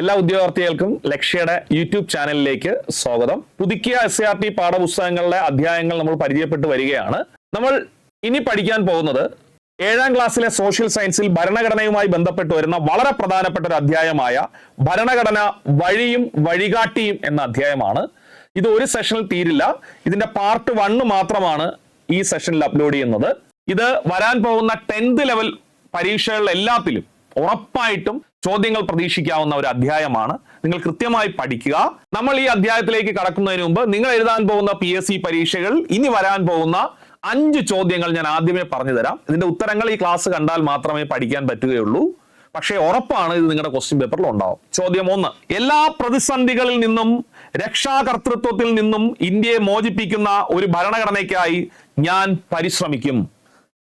എല്ലാ ഉദ്യോഗാർത്ഥികൾക്കും ലക്ഷ്യയുടെ യൂട്യൂബ് ചാനലിലേക്ക് സ്വാഗതം. പുതുക്കിയ എസ് ആർ ടി പാഠപുസ്തകങ്ങളുടെ അധ്യായങ്ങൾ നമ്മൾ പരിചയപ്പെട്ടു വരികയാണ്. നമ്മൾ ഇനി പഠിക്കാൻ പോകുന്നത് ഏഴാം ക്ലാസ്സിലെ സോഷ്യൽ സയൻസിൽ ഭരണഘടനയുമായി ബന്ധപ്പെട്ട് വരുന്ന വളരെ പ്രധാനപ്പെട്ട ഒരു അധ്യായമായ ഭരണഘടന വഴിയും വഴികാട്ടിയും എന്ന അധ്യായമാണ്. ഇത് ഒരു സെഷനിൽ തീരില്ല. ഇതിന്റെ പാർട്ട് വണ്ണ് മാത്രമാണ് ഈ സെഷനിൽ അപ്ലോഡ് ചെയ്യുന്നത്. ഇത് വരാൻ പോകുന്ന ടെൻത്ത് ലെവൽ പരീക്ഷകളിൽ എല്ലാത്തിലും ഉറപ്പായിട്ടും ചോദ്യങ്ങൾ പ്രതീക്ഷിക്കാവുന്ന ഒരു അധ്യായമാണ്. നിങ്ങൾ കൃത്യമായി പഠിക്കുക. നമ്മൾ ഈ അധ്യായത്തിലേക്ക് കടക്കുന്നതിന് മുമ്പ് നിങ്ങൾ എഴുതാൻ പോകുന്ന പി എസ് സി പരീക്ഷകൾ ഇനി വരാൻ പോകുന്ന അഞ്ച് ചോദ്യങ്ങൾ ഞാൻ ആദ്യമേ പറഞ്ഞു തരാം ഇതിന്റെ ഉത്തരങ്ങൾ ഈ ക്ലാസ് കണ്ടാൽ മാത്രമേ പഠിക്കാൻ പറ്റുകയുള്ളൂ. പക്ഷേ ഉറപ്പാണ് ഇത് നിങ്ങളുടെ ക്വസ്റ്റ്യൻ പേപ്പറിൽ ഉണ്ടാവും. ചോദ്യം ഒന്ന് എല്ലാ പ്രതിസന്ധികളിൽ നിന്നും രക്ഷാകർത്തൃത്വത്തിൽ നിന്നും ഇന്ത്യയെ മോചിപ്പിക്കുന്ന ഒരു ഭരണഘടനയ്ക്കായി ഞാൻ പരിശ്രമിക്കും.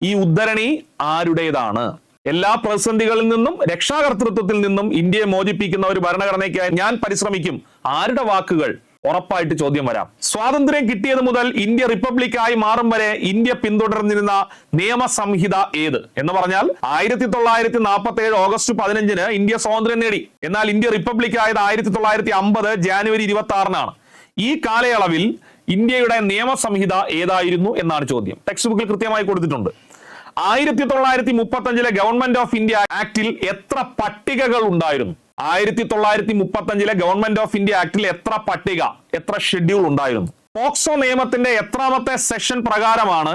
ഈ ഉദ്ധരണി ആരുടേതാണ്? എല്ലാ പ്രതിസന്ധികളിൽ നിന്നും രക്ഷാകർത്തൃത്വത്തിൽ നിന്നും ഇന്ത്യയെ മോചിപ്പിക്കുന്ന ഒരു ഭരണഘടനയ്ക്കായി ഞാൻ പരിശ്രമിക്കും. ആരുടെ വാക്കുകൾ? ഉറപ്പായിട്ട് ചോദ്യം വരാം. സ്വാതന്ത്ര്യം കിട്ടിയത് മുതൽ ഇന്ത്യ റിപ്പബ്ലിക്കായി മാറും വരെ ഇന്ത്യ പിന്തുടർന്നിരുന്ന നിയമസംഹിത ഏത്? എന്ന് പറഞ്ഞാൽ ആയിരത്തി തൊള്ളായിരത്തി നാൽപ്പത്തി ഏഴ് ഓഗസ്റ്റ് പതിനഞ്ചിന് ഇന്ത്യ സ്വാതന്ത്ര്യം നേടി. എന്നാൽ ഇന്ത്യ റിപ്പബ്ലിക് ആയത് ആയിരത്തി തൊള്ളായിരത്തി അമ്പത് ജാനുവരി ഇരുപത്തി ആറിനാണ് ഈ കാലയളവിൽ ഇന്ത്യയുടെ നിയമസംഹിത ഏതായിരുന്നു എന്നാണ് ചോദ്യം. ടെക്സ്റ്റ് ബുക്കിൽ കൃത്യമായി കൊടുത്തിട്ടുണ്ട്. ആയിരത്തി തൊള്ളായിരത്തി മുപ്പത്തി അഞ്ചിലെ ഗവൺമെന്റ് ഓഫ് ഇന്ത്യ ആക്ടിൽ എത്ര പട്ടികകൾ ഉണ്ടായിരുന്നു? ആയിരത്തി തൊള്ളായിരത്തി മുപ്പത്തി അഞ്ചിലെ ഗവൺമെന്റ് ഓഫ് ഇന്ത്യ ആക്ടിൽ എത്ര പട്ടിക എത്ര ഷെഡ്യൂൾ ഉണ്ടായിരുന്നു? പോക്സോ നിയമത്തിന്റെ എത്രാമത്തെ സെഷൻ പ്രകാരമാണ്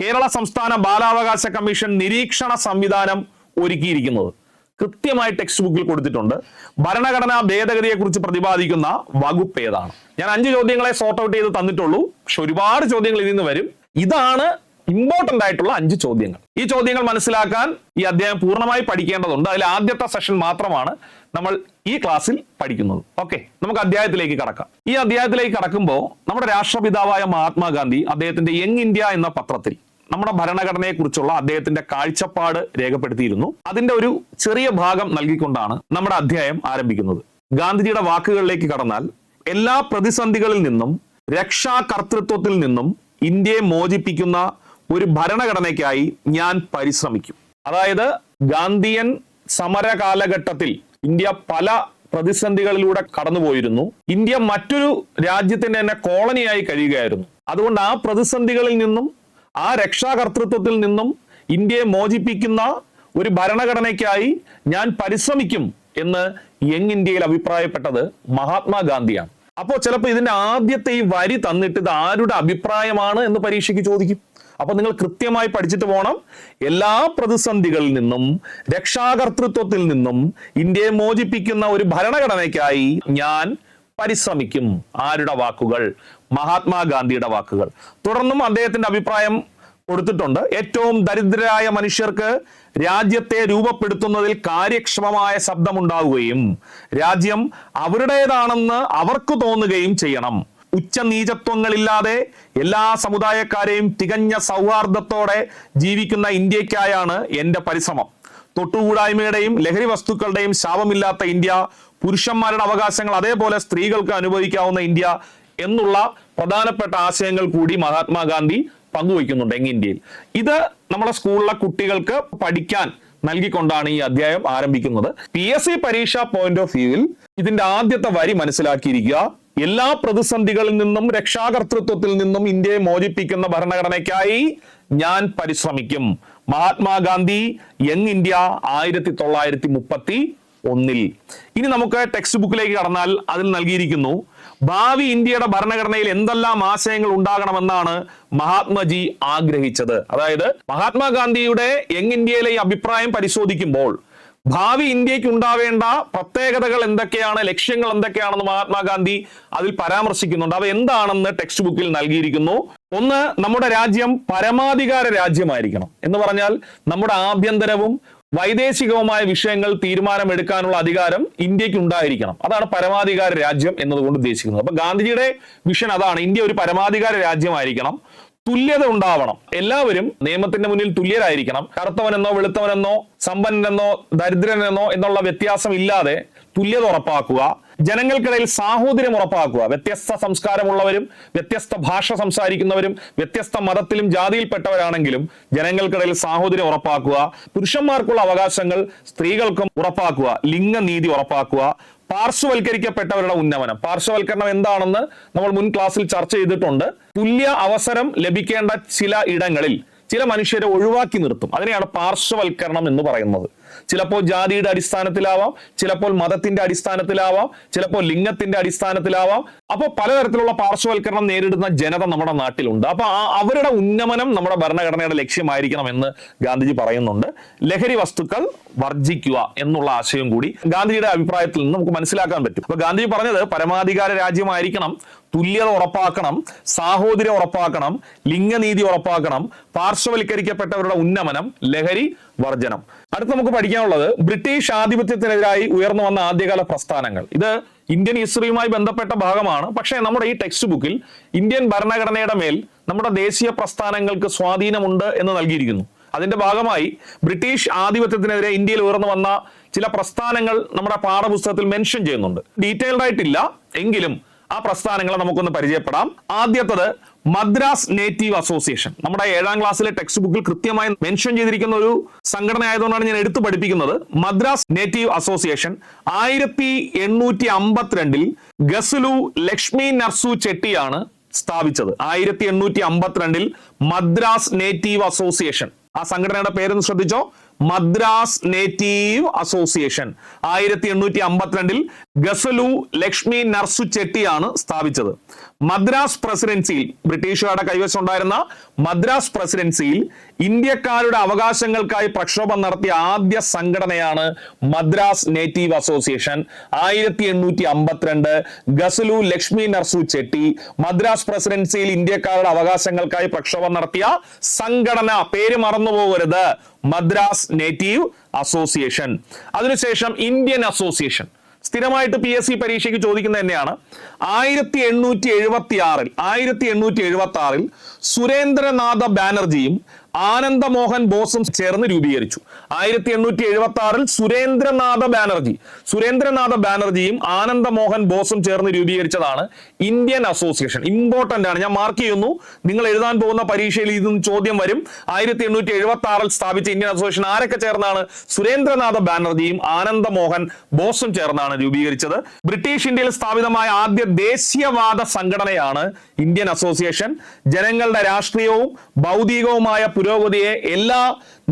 കേരള സംസ്ഥാന ബാലാവകാശ കമ്മീഷൻ നിരീക്ഷണ സംവിധാനം ഒരുക്കിയിരിക്കുന്നത്. കൃത്യമായി ടെക്സ്റ്റ് ബുക്കിൽ കൊടുത്തിട്ടുണ്ട്. ഭരണഘടനാ ഭേദഗതിയെ കുറിച്ച് പ്രതിപാദിക്കുന്ന വകുപ്പ് ഏതാണ്? ഞാൻ അഞ്ച് ചോദ്യങ്ങളെ സോർട്ട് ഔട്ട് ചെയ്ത് തന്നിട്ടുള്ളൂ. പക്ഷെ ഒരുപാട് ചോദ്യങ്ങൾ ഇതിൽ നിന്ന് വരും. ഇതാണ് ഇമ്പോർട്ടന്റ് ആയിട്ടുള്ള അഞ്ച് ചോദ്യങ്ങൾ. ഈ ചോദ്യങ്ങൾ മനസ്സിലാക്കാൻ ഈ അധ്യായം പൂർണമായി പഠിക്കേണ്ടതുണ്ട്. അതിൽ ആദ്യത്തെ സെഷൻ മാത്രമാണ് നമ്മൾ ഈ ക്ലാസ്സിൽ പഠിക്കുന്നത്. ഓക്കെ നമുക്ക് അധ്യായത്തിലേക്ക് കടക്കാം. ഈ അധ്യായത്തിലേക്ക് കടക്കുമ്പോൾ നമ്മുടെ രാഷ്ട്രപിതാവായ മഹാത്മാഗാന്ധി അദ്ദേഹത്തിന്റെ യങ് ഇന്ത്യ എന്ന പത്രത്തിൽ നമ്മുടെ ഭരണഘടനയെക്കുറിച്ചുള്ള അദ്ദേഹത്തിന്റെ കാഴ്ചപ്പാട് രേഖപ്പെടുത്തിയിരുന്നു. അതിന്റെ ഒരു ചെറിയ ഭാഗം നൽകിക്കൊണ്ടാണ് നമ്മുടെ അധ്യായം ആരംഭിക്കുന്നത്. ഗാന്ധിജിയുടെ വാക്കുകളിലേക്ക് കടന്നാൽ എല്ലാ പ്രതിസന്ധികളിൽ നിന്നും രക്ഷാകർത്തൃത്വത്തിൽ നിന്നും ഇന്ത്യയെ മോചിപ്പിക്കുന്ന ഒരു ഭരണഘടനയ്ക്കായി ഞാൻ പരിശ്രമിക്കും. അതായത് ഗാന്ധിയൻ സമര കാലഘട്ടത്തിൽ ഇന്ത്യ പല പ്രതിസന്ധികളിലൂടെ കടന്നുപോയിരുന്നു. ഇന്ത്യ മറ്റൊരു രാജ്യത്തിന്റെ തന്നെ കോളനിയായി കഴിയുകയായിരുന്നു. അതുകൊണ്ട് ആ പ്രതിസന്ധികളിൽ നിന്നും ആ രക്ഷാകർത്തൃത്വത്തിൽ നിന്നും ഇന്ത്യയെ മോചിപ്പിക്കുന്ന ഒരു ഭരണഘടനയ്ക്കായി ഞാൻ പരിശ്രമിക്കും എന്ന് യങ് ഇന്ത്യയിൽ അഭിപ്രായപ്പെട്ടത് മഹാത്മാഗാന്ധിയാണ്. അപ്പോൾ ചിലപ്പോൾ ഇതിന്റെ ആദ്യത്തെ ഈ വരി തന്നിട്ട് ഇത് ആരുടെ അഭിപ്രായമാണ് എന്ന് പരീക്ഷയ്ക്ക് ചോദിക്കും. അപ്പൊ നിങ്ങൾ കൃത്യമായി പഠിച്ചിട്ട് പോകണം എല്ലാ പ്രതിസന്ധികളിൽ നിന്നും രക്ഷാകർത്തൃത്വത്തിൽ നിന്നും ഇന്ത്യയെ മോചിപ്പിക്കുന്ന ഒരു ഭരണഘടനയ്ക്കായി ഞാൻ പരിശ്രമിക്കും. ആരുടെ വാക്കുകൾ? മഹാത്മാഗാന്ധിയുടെ വാക്കുകൾ. തുടർന്നും അദ്ദേഹത്തിന്റെ അഭിപ്രായം കൊടുത്തിട്ടുണ്ട്. ഏറ്റവും ദരിദ്രരായ മനുഷ്യർക്ക് രാജ്യത്തെ രൂപപ്പെടുത്തുന്നതിൽ കാര്യക്ഷമമായ ശബ്ദമുണ്ടാവുകയും രാജ്യം അവരുടേതാണെന്ന് അവർക്ക് തോന്നുകയും ചെയ്യണം. ഉച്ചനീചത്വങ്ങളില്ലാതെ എല്ലാ സമുദായക്കാരെയും തികഞ്ഞ സൗഹാർദ്ദത്തോടെ ജീവിക്കുന്ന ഇന്ത്യക്കായാണ് എന്റെ പരിശ്രമം. തൊട്ടുകൂടായ്മയുടെയും ലഹരി വസ്തുക്കളുടെയും ശാപമില്ലാത്ത ഇന്ത്യ പുരുഷന്മാരുടെ അവകാശങ്ങൾ അതേപോലെ സ്ത്രീകൾക്ക് അനുഭവിക്കാവുന്ന ഇന്ത്യ എന്നുള്ള പ്രധാനപ്പെട്ട ആശയങ്ങൾ കൂടി മഹാത്മാഗാന്ധി പങ്കുവയ്ക്കുന്നുണ്ട് യങ് ഇന്ത്യയിൽ. ഇത് നമ്മുടെ സ്കൂളിലെ കുട്ടികൾക്ക് പഠിക്കാൻ നൽകിക്കൊണ്ടാണ് ഈ അധ്യായം ആരംഭിക്കുന്നത്. പി എസ് സി പരീക്ഷ പോയിന്റ് ഓഫ് വ്യൂവിൽ ഇതിന്റെ ആദ്യത്തെ വരി മനസ്സിലാക്കിയിരിക്കുക. എല്ലാ പ്രതിസന്ധികളിൽ നിന്നും രക്ഷാകർത്തൃത്വത്തിൽ നിന്നും ഇന്ത്യയെ മോചിപ്പിക്കുന്ന ഭരണഘടനയ്ക്കായി ഞാൻ പരിശ്രമിക്കും. മഹാത്മാഗാന്ധി യങ് ഇന്ത്യ ആയിരത്തി തൊള്ളായിരത്തി മുപ്പത്തി ഒന്നിൽ ഇനി നമുക്ക് ടെക്സ്റ്റ് ബുക്കിലേക്ക് കടന്നാൽ അതിൽ നൽകിയിരിക്കുന്നു ഭാവി ഇന്ത്യയുടെ ഭരണഘടനയിൽ എന്തെല്ലാം ആശയങ്ങൾ ഉണ്ടാകണമെന്നാണ് മഹാത്മജി ആഗ്രഹിച്ചത്. അതായത് മഹാത്മാഗാന്ധിയുടെ യങ് ഇന്ത്യയിലെ ഈ അഭിപ്രായം പരിശോധിക്കുമ്പോൾ ഭാവി ഇന്ത്യയ്ക്ക് ഉണ്ടാവേണ്ട പ്രത്യേകതകൾ എന്തൊക്കെയാണ് ലക്ഷ്യങ്ങൾ എന്തൊക്കെയാണെന്ന് മഹാത്മാഗാന്ധി അതിൽ പരാമർശിക്കുന്നുണ്ട്. അവ എന്താണെന്ന് ടെക്സ്റ്റ് ബുക്കിൽ നൽകിയിരിക്കുന്നു. ഒന്ന് നമ്മുടെ രാജ്യം പരമാധികാര രാജ്യമായിരിക്കണം. എന്ന് പറഞ്ഞാൽ നമ്മുടെ ആഭ്യന്തരവും വൈദേശികവുമായ വിഷയങ്ങൾ തീരുമാനമെടുക്കാനുള്ള അധികാരം ഇന്ത്യയ്ക്ക് ഉണ്ടായിരിക്കണം. അതാണ് പരമാധികാര രാജ്യം എന്നതുകൊണ്ട് ഉദ്ദേശിക്കുന്നത്. അപ്പൊ ഗാന്ധിജിയുടെ വിഷൻ അതാണ് ഇന്ത്യ ഒരു പരമാധികാര രാജ്യമായിരിക്കണം. തുല്യത ഉണ്ടാവണം. എല്ലാവരും നിയമത്തിന്റെ മുന്നിൽ തുല്യരായിരിക്കണം. കറുത്തവനെന്നോ വെളുത്തവനെന്നോ സമ്പന്നനെന്നോ ദരിദ്രനെന്നോ എന്നുള്ള വ്യത്യാസം ഇല്ലാതെ തുല്യത ഉറപ്പാക്കുക. ജനങ്ങൾക്കിടയിൽ സാഹോദര്യം ഉറപ്പാക്കുക. വ്യത്യസ്ത സംസ്കാരമുള്ളവരും വ്യത്യസ്ത ഭാഷ സംസാരിക്കുന്നവരും വ്യത്യസ്ത മതത്തിലും ജാതിയിൽപ്പെട്ടവരാണെങ്കിലും ജനങ്ങൾക്കിടയിൽ സാഹോദര്യം ഉറപ്പാക്കുക. പുരുഷന്മാർക്കുള്ള അവകാശങ്ങൾ സ്ത്രീകൾക്കും ഉറപ്പാക്കുക. ലിംഗനീതി ഉറപ്പാക്കുക. പാർശ്വവൽക്കരിക്കപ്പെട്ടവരുടെ ഉന്നമനം. പാർശ്വവൽക്കരണം എന്താണെന്ന് നമ്മൾ മുൻ ക്ലാസ്സിൽ ചർച്ച ചെയ്തിട്ടുണ്ട്. തുല്യ അവസരം ലഭിക്കേണ്ട ചില ഇടങ്ങളിൽ ചില മനുഷ്യരെ ഒഴിവാക്കി നിർത്തും. അതിനെയാണ് പാർശ്വവൽക്കരണം എന്ന് പറയുന്നത്. ചിലപ്പോൾ ജാതിയുടെ അടിസ്ഥാനത്തിലാവാം ചിലപ്പോൾ മതത്തിന്റെ അടിസ്ഥാനത്തിലാവാം ചിലപ്പോൾ ലിംഗത്തിന്റെ അടിസ്ഥാനത്തിലാവാം. അപ്പോൾ പലതരത്തിലുള്ള പാർശ്വവൽക്കരണം നേരിടുന്ന ജനത നമ്മുടെ നാട്ടിലുണ്ട്. അപ്പൊ ആ- അവരുടെ ഉന്നമനം നമ്മുടെ ഭരണഘടനയുടെ ലക്ഷ്യമായിരിക്കണം എന്ന് ഗാന്ധിജി പറയുന്നുണ്ട്. ലഹരി വസ്തുക്കൾ വർജിക്കുക എന്നുള്ള ആശയം കൂടി ഗാന്ധിജിയുടെ അഭിപ്രായത്തിൽ നിന്ന് നമുക്ക് മനസ്സിലാക്കാൻ പറ്റും. അപ്പൊ ഗാന്ധിജി പറഞ്ഞത് പരമാധികാര രാജ്യമായിരിക്കണം തുല്യത ഉറപ്പാക്കണം സാഹോദര്യം ഉറപ്പാക്കണം ലിംഗനീതി ഉറപ്പാക്കണം പാർശ്വവൽക്കരിക്കപ്പെട്ടവരുടെ ഉന്നമനം ലഹരി വർജനം അടുത്ത് നമുക്ക് പഠിക്കാനുള്ളത് ബ്രിട്ടീഷ് ആധിപത്യത്തിനെതിരായി ഉയർന്നു വന്ന ആദ്യകാല പ്രസ്ഥാനങ്ങൾ. ഇത് ഇന്ത്യൻ ഹിസ്റ്ററിയുമായി ബന്ധപ്പെട്ട ഭാഗമാണ്. പക്ഷേ നമ്മുടെ ഈ ടെക്സ്റ്റ് ബുക്കിൽ ഇന്ത്യൻ ഭരണഘടനയുടെ മേൽ നമ്മുടെ ദേശീയ പ്രസ്ഥാനങ്ങൾക്ക് സ്വാധീനമുണ്ട് എന്ന് നൽകിയിരിക്കുന്നു. അതിന്റെ ഭാഗമായി ബ്രിട്ടീഷ് ആധിപത്യത്തിനെതിരെ ഇന്ത്യയിൽ ഉയർന്നു വന്ന ചില പ്രസ്ഥാനങ്ങൾ നമ്മുടെ പാഠപുസ്തകത്തിൽ മെൻഷൻ ചെയ്യുന്നുണ്ട്. ഡീറ്റെയിൽഡ് ആയിട്ടില്ല എങ്കിലും ആ പ്രസ്ഥാനങ്ങളെ നമുക്കൊന്ന് പരിചയപ്പെടാം. ആദ്യത്തത് മദ്രാസ് നേറ്റീവ് അസോസിയേഷൻ നമ്മുടെ ഏഴാം ക്ലാസ്സിലെ ടെക്സ്റ്റ് ബുക്കിൽ കൃത്യമായി മെൻഷൻ ചെയ്തിരിക്കുന്ന ഒരു സംഘടന ആയതുകൊണ്ടാണ് ഞാൻ എടുത്തു പഠിപ്പിക്കുന്നത്. മദ്രാസ് നേറ്റീവ് അസോസിയേഷൻ ആയിരത്തി എണ്ണൂറ്റി അമ്പത്തിരണ്ടിൽ ഗസലു ലക്ഷ്മി നർസു ചെട്ടിയാണ് സ്ഥാപിച്ചത്. ആയിരത്തി എണ്ണൂറ്റി അമ്പത്തിരണ്ടിൽ മദ്രാസ് നേറ്റീവ് അസോസിയേഷൻ ആ സംഘടനയുടെ പേരൊന്ന് ശ്രദ്ധിച്ചോ? മദ്രാസ് നേറ്റീവ് അസോസിയേഷൻ ആയിരത്തി എണ്ണൂറ്റി അമ്പത്തിരണ്ടിൽ ഗസലു ലക്ഷ്മി നർസു ചെട്ടിയാണ് സ്ഥാപിച്ചത്. മദ്രാസ് പ്രസിഡൻസിയിൽ ബ്രിട്ടീഷുകാരുടെ കൈവശം ഉണ്ടായിരുന്ന മദ്രാസ് പ്രസിഡൻസിയിൽ ഇന്ത്യക്കാരുടെ അവകാശങ്ങൾക്കായി പ്രക്ഷോഭം നടത്തിയ ആദ്യ സംഘടനയാണ് മദ്രാസ് നേറ്റീവ് അസോസിയേഷൻ. ആയിരത്തി എണ്ണൂറ്റി അമ്പത്തിരണ്ട് ഗസലു ലക്ഷ്മി നർസു ചെട്ടി മദ്രാസ് പ്രസിഡൻസിയിൽ ഇന്ത്യക്കാരുടെ അവകാശങ്ങൾക്കായി പ്രക്ഷോഭം നടത്തിയ സംഘടന. പേര് മറന്നു പോകരുത്. Madras native association. അതിനുശേഷം ഇന്ത്യൻ അസോസിയേഷൻ. സ്ഥിരമായിട്ട് പി എസ് സി പരീക്ഷയ്ക്ക് ചോദിക്കുന്നത് തന്നെയാണ്. ആയിരത്തി എണ്ണൂറ്റി എഴുപത്തി ആറിൽ ആയിരത്തി എണ്ണൂറ്റി എഴുപത്തി ആറിൽ സുരേന്ദ്രനാഥ ബാനർജിയും ആനന്ദമോഹൻ ബോസും ചേർന്ന് രൂപീകരിച്ചു. ആയിരത്തി എണ്ണൂറ്റി എഴുപത്തി ആറിൽ സുരേന്ദ്രനാഥ ബാനർജി. സുരേന്ദ്രനാഥ ബാനർജിയും ആനന്ദമോഹൻ ബോസും ചേർന്ന് രൂപീകരിച്ചതാണ് ഇന്ത്യൻ അസോസിയേഷൻ. ഇമ്പോർട്ടന്റ് ആണ്. ഞാൻ മാർക്ക് ചെയ്യുന്നു. നിങ്ങൾ എഴുതാൻ പോകുന്ന പരീക്ഷയിൽ ഇതിൽ ചോദ്യം വരും. ആയിരത്തി എണ്ണൂറ്റി എഴുപത്തി ആറിൽ സ്ഥാപിച്ച ഇന്ത്യൻ അസോസിയേഷൻ ആരൊക്കെ ചേർന്നാണ്? സുരേന്ദ്രനാഥ ബാനർജിയും ആനന്ദമോഹൻ ബോസും ചേർന്നാണ് രൂപീകരിച്ചത്. ബ്രിട്ടീഷ് ഇന്ത്യയിൽ സ്ഥാപിതമായ ആദ്യ ദേശീയവാദ സംഘടനയാണ് ഇന്ത്യൻ അസോസിയേഷൻ. ജനങ്ങളുടെ രാഷ്ട്രീയവും ഭൗതികവുമായ പുരോഗതിയെ എല്ലാ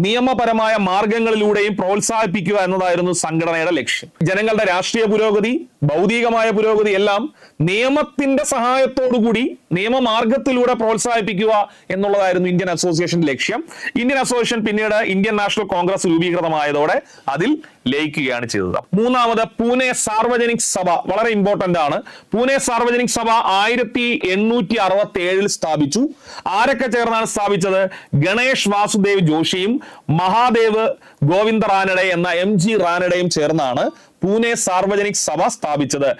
നിയമപരമായ മാർഗങ്ങളിലൂടെയും പ്രോത്സാഹിപ്പിക്കുക എന്നതായിരുന്നു സംഘടനയുടെ ലക്ഷ്യം. ജനങ്ങളുടെ രാഷ്ട്രീയ പുരോഗതി ഭൗതികമായ പുരോഗതി എല്ലാം നിയമത്തിന്റെ സഹായത്തോടുകൂടി നിയമമാർഗത്തിലൂടെ പ്രോത്സാഹിപ്പിക്കുക എന്നുള്ളതായിരുന്നു ഇന്ത്യൻ അസോസിയേഷൻ ലക്ഷ്യം. ഇന്ത്യൻ അസോസിയേഷൻ പിന്നീട് ഇന്ത്യൻ നാഷണൽ കോൺഗ്രസ് രൂപീകൃതമായതോടെ അതിൽ ലയിക്കുകയാണ് ചെയ്തത്. മൂന്നാമത് പൂനെ സാർവജനിക് സഭ വളരെ ഇമ്പോർട്ടന്റ് ആണ്. പൂനെ സാർവജനിക് സഭ ആയിരത്തി എണ്ണൂറ്റി അറുപത്തി ഏഴിൽ സ്ഥാപിച്ചു. ആരൊക്കെ ചേർന്നാണ് സ്ഥാപിച്ചത്? ഗണേഷ് വാസുദേവ് ജോഷിയും മഹാദേവ് ഗോവിന്ദ റാനഡെ എന്ന എം ജി റാനഡയും ചേർന്നാണ് പൂനെ സാർവജനിക് സഭ സ്ഥാപിച്ചത്.